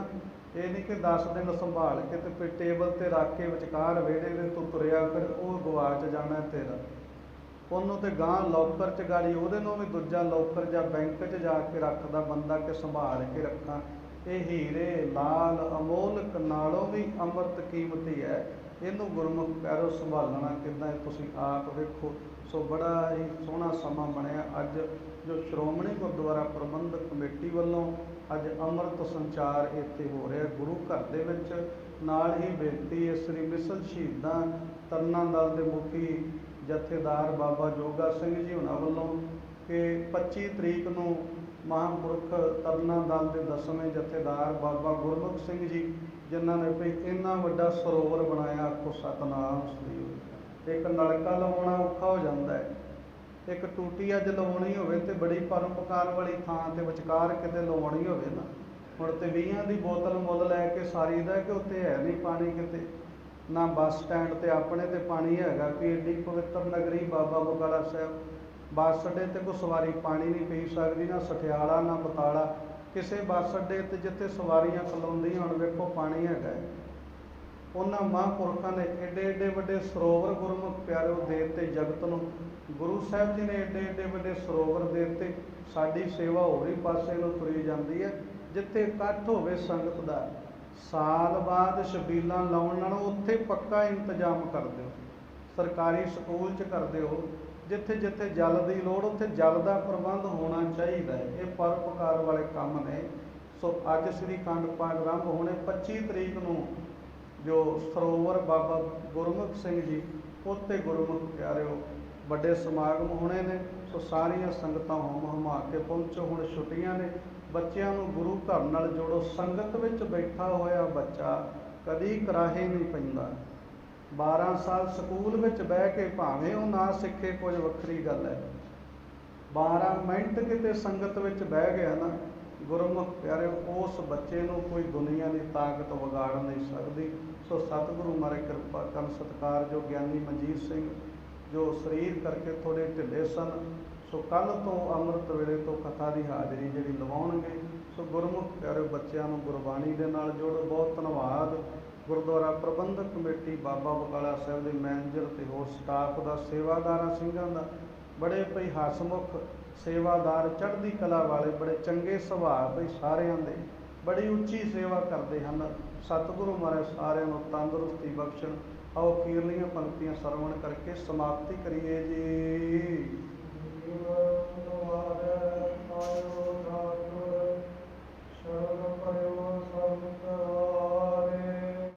ਇਹ ਨਹੀਂ ਕਿ 10 ਦਿਨ ਸੰਭਾਲ ਕੇ ਤੇ ਫਿਰ ਟੇਬਲ ਤੇ ਰੱਖ ਕੇ ਵਿਚਕਾਰ ਵਿਹੜੇ ਦੇ ਤੂੰ ਤੁਰਿਆ ਫਿਰ ਉਹ ਗਵਾਚ ਜਾਣਾ ਤੇਰਾ। ਉਹਨੂੰ ਤੇ ਗਾਂ ਲੋਕਰ ਚ ਗਾਲੀ, ਉਹਦੇ ਨੂੰ ਵੀ ਦੂਜਾ ਲੋਕਰ ਜਾਂ ਬੈਂਕ 'ਚ ਜਾ ਕੇ ਰੱਖਦਾ ਬੰਦਾ ਕਿ ਸੰਭਾਲ ਕੇ ਰੱਖਾਂ। ਇਹ ਹੀਰੇ ਲਾਲ ਅਮੋਲਕ ਨਾਲੋਂ ਵੀ ਅੰਮ੍ਰਿਤ ਕੀਮਤੀ ਹੈ। ਇਹਨੂੰ ਗੁਰਮੁਖ ਪਿਆਰੋ ਸੰਭਾਲਣਾ ਕਿੱਦਾਂ ਤੁਸੀਂ ਆਪ ਵੇਖੋ। ਸੋ ਬੜਾ ਹੀ ਸੋਹਣਾ ਸਮਾਂ ਬਣਿਆ। ਅੱਜ ਜੋ ਸ਼੍ਰੋਮਣੀ ਗੁਰਦੁਆਰਾ ਪ੍ਰਬੰਧਕ ਕਮੇਟੀ ਵੱਲੋਂ ਅੱਜ ਅੰਮ੍ਰਿਤ ਸੰਚਾਰ ਇੱਥੇ ਹੋ ਰਿਹਾ ਗੁਰੂ ਘਰ ਦੇ ਵਿੱਚ। ਨਾਲ ਹੀ ਬੇਨਤੀ ਹੈ, ਸ੍ਰੀ ਮਿਸਲ ਸ਼ਹੀਦਾਂ ਤਰਨਾ ਦਲ ਦੇ ਮੁਖੀ ਜਥੇਦਾਰ ਬਾਬਾ ਜੋਗਾ ਸਿੰਘ ਜੀ ਉਹਨਾਂ ਵੱਲੋਂ ਕਿ 25 ਤਰੀਕ ਨੂੰ ਮਹਾਂਪੁਰਖ ਤਰਨਾ ਦਲ ਦੇ ਦਸਵੇਂ ਜਥੇਦਾਰ ਬਾਬਾ ਗੁਰਮੁਖ ਸਿੰਘ ਜੀ ਜਿਨ੍ਹਾਂ ਨੇ ਵੀ ਇੰਨਾ ਵੱਡਾ ਸਰੋਵਰ ਬਣਾਇਆ ਆਖੋ ਸਤਨਾਮ ਸ੍ਰੀ ਇੱਕ ਨਲਕਾ ਲਵਾਉਣਾ ਔਖਾ ਹੋ ਜਾਂਦਾ ਹੈ। ਇੱਕ ਟੂਟੀ ਅੱਜ ਲਵਾਉਣੀ ਹੋਵੇ ਤੇ ਬੜੀ ਪਰਉਪਕਾਰ ਵਾਲੀ ਥਾਂ ਤੇ ਵਿਚਕਾਰ ਕਿਤੇ ਲਵਾਉਣੀ ਹੋਵੇ ਨਾ। ਹੁਣ ਤੇ 20 ਦੀ ਬੋਤਲ ਮੁੱਲ ਲੈ ਕੇ ਸਾਰੀ ਦਾ ਕਿ ਉੱਤੇ ਹੈ ਨਹੀਂ ਪਾਣੀ ਕਿਤੇ। ਨਾ ਬੱਸ ਸਟੈਂਡ ਤੇ ਆਪਣੇ ਤੇ ਪਾਣੀ ਹੈਗਾ ਕਿ ਏਡੀ ਪਵਿੱਤਰ ਨਗਰੀ ਬਾਬਾ ਬਕਾਲਾ ਸਾਹਿਬ। ਬੱਸ ਅੱਡੇ ਤੇ ਕੋਈ ਸਵਾਰੀ ਪਾਣੀ ਨਹੀਂ ਪੀ ਸਕਦੀ, ਨਾ ਸਠਿਆਲਾ, ਨਾ ਬਤਾਲਾ। ਕਿਸੇ ਬੱਸ ਅੱਡੇ ਤੇ ਜਿੱਥੇ ਸਵਾਰੀਆਂ ਖਲੋਂਦੀਆਂ ਹੁਣ, ਵੇਖੋ ਪਾਣੀ ਹੈਗਾ ਉਹਨਾਂ ਮਹਾਂਪੁਰਖਾਂ ਨੇ ਏਡੇ ਏਡੇ ਵੱਡੇ ਸਰੋਵਰ ਗੁਰਮੁਖ ਪਿਆਰਿਓ ਦੇ ਦਿੱਤੇ ਜਗਤ ਨੂੰ। ਗੁਰੂ ਸਾਹਿਬ ਜੀ ਨੇ ਏਡੇ ਏਡੇ ਵੱਡੇ ਸਰੋਵਰ ਦੇ ਦਿੱਤੇ। ਸਾਡੀ ਸੇਵਾ ਹੋਰ ਪਾਸੇ ਨੂੰ ਤੁਰੀ ਜਾਂਦੀ ਹੈ, ਜਿੱਥੇ ਇਕੱਠ ਹੋਵੇ ਸੰਗਤ ਦਾ। ਸਾਲ ਬਾਅਦ ਸ਼ਬੀਲਾਂ ਲਾਉਣ ਨਾਲੋਂ ਉੱਥੇ ਪੱਕਾ ਇੰਤਜ਼ਾਮ ਕਰ ਦਿਓ। ਸਰਕਾਰੀ ਸਕੂਲ 'ਚ ਕਰ ਦਿਓ। ਜਿੱਥੇ ਜਿੱਥੇ ਜਲ ਦੀ ਲੋੜ, ਉੱਥੇ ਜਲ ਦਾ ਪ੍ਰਬੰਧ ਹੋਣਾ ਚਾਹੀਦਾ ਹੈ। ਇਹ ਪਰਉਪਕਾਰ ਵਾਲੇ ਕੰਮ ਨੇ। ਸੋ ਅੱਜ ਸ੍ਰੀ ਕੰਡ ਪਾਠ ਆਰੰਭ ਹੋਣੇ 25 ਤਰੀਕ ਨੂੰ ਜੋ ਸਰੋਵਰ ਬਾਬਾ ਗੁਰਮੁਖ ਸਿੰਘ ਜੀ, ਉੱਥੇ ਗੁਰਮੁਖ ਪਿਆਰਿਓ, ਵੱਡੇ ਸਮਾਗਮ ਹੋਣੇ ਨੇ। ਸੋ ਸਾਰੀਆਂ ਸੰਗਤਾਂ ਹਮ ਹਮਾ ਕੇ ਪਹੁੰਚੋ। ਹੁਣ ਛੁੱਟੀਆਂ ਨੇ। ਬੱਚਿਆਂ ਨੂੰ ਗੁਰੂ ਘਰ ਨਾਲ ਜੋੜੋ। ਸੰਗਤ ਵਿੱਚ ਬੈਠਾ ਹੋਇਆ ਬੱਚਾ ਕਦੀ ਕਰਾਹੇ ਨਹੀਂ ਪੈਂਦਾ। 12 ਸਾਲ ਸਕੂਲ ਵਿੱਚ ਬਹਿ ਕੇ ਭਾਵੇਂ ਉਹ ਨਾ ਸਿੱਖੇ, ਕੁਝ ਵੱਖਰੀ ਗੱਲ ਹੈ। 12 ਮਿੰਟ ਕਿਤੇ ਸੰਗਤ ਵਿੱਚ ਬਹਿ ਗਿਆ ਨਾ, ਗੁਰਮੁਖ ਪਿਆਰੇ, ਉਸ ਬੱਚੇ ਨੂੰ ਕੋਈ ਦੁਨੀਆ ਦੀ ਤਾਕਤ ਵਿਗਾੜ ਨਹੀਂ ਸਕਦੀ। ਸੋ ਸਤਿਗੁਰੂ ਮਾਰੇ ਕਿਰਪਾ ਕਰਨ, ਸਤਕਾਰ ਜੋ ਗਿਆਨੀ ਮਨਜੀਤ ਸਿੰਘ, ਜੋ ਸਰੀਰ ਕਰਕੇ ਥੋੜੇ ਢਿੱਲੇ ਸਨ, ਸੋ ਕੱਲ ਤੋਂ ਅੰਮ੍ਰਿਤ ਵੇਲੇ ਤੋਂ ਕਥਾ ਦੀ ਹਾਜ਼ਰੀ ਜਿਹੜੀ ਲਵਾਉਣਗੇ, ਸੋ ਗੁਰਮੁਖ ਪਿਆਰੇ ਬੱਚਿਆਂ ਨੂੰ ਗੁਰਬਾਣੀ ਦੇ ਨਾਲ ਜੋੜੋ ਬਹੁਤ ਧੰਨਵਾਦ। ਗੁਰਦੁਆਰਾ ਪ੍ਰਬੰਧਕ ਕਮੇਟੀ ਬਾਬਾ ਬਕਾਲਾ ਸਾਹਿਬ ਦੇ ਮੈਨੇਜਰ ਤੇ ਹੋਰ ਸਟਾਫ ਦਾ, ਸੇਵਾਦਾਰਾਂ ਸਿੰਘਾਂ ਦਾ, ਬੜੇ ਭਈ ਹਸਮੁਖ ਸੇਵਾਦਾਰ, ਚੜ੍ਹਦੀ ਕਲਾ ਵਾਲੇ, ਬੜੇ ਚੰਗੇ ਸੁਭਾਅ ਭਈ ਸਾਰਿਆਂ ਦੇ, ਬੜੀ ਉੱਚੀ ਸੇਵਾ ਕਰਦੇ ਹਨ। ਸਤਿਗੁਰੂ ਮਹਾਰਾਜ ਸਾਰਿਆਂ ਨੂੰ ਤੰਦਰੁਸਤੀ ਬਖਸ਼ਣ। ਆਓ ਕੀਰਲੀਆਂ ਪੰਕਤੀਆਂ ਸਰਵਣ ਕਰਕੇ ਸਮਾਪਤੀ ਕਰੀਏ ਜੀ।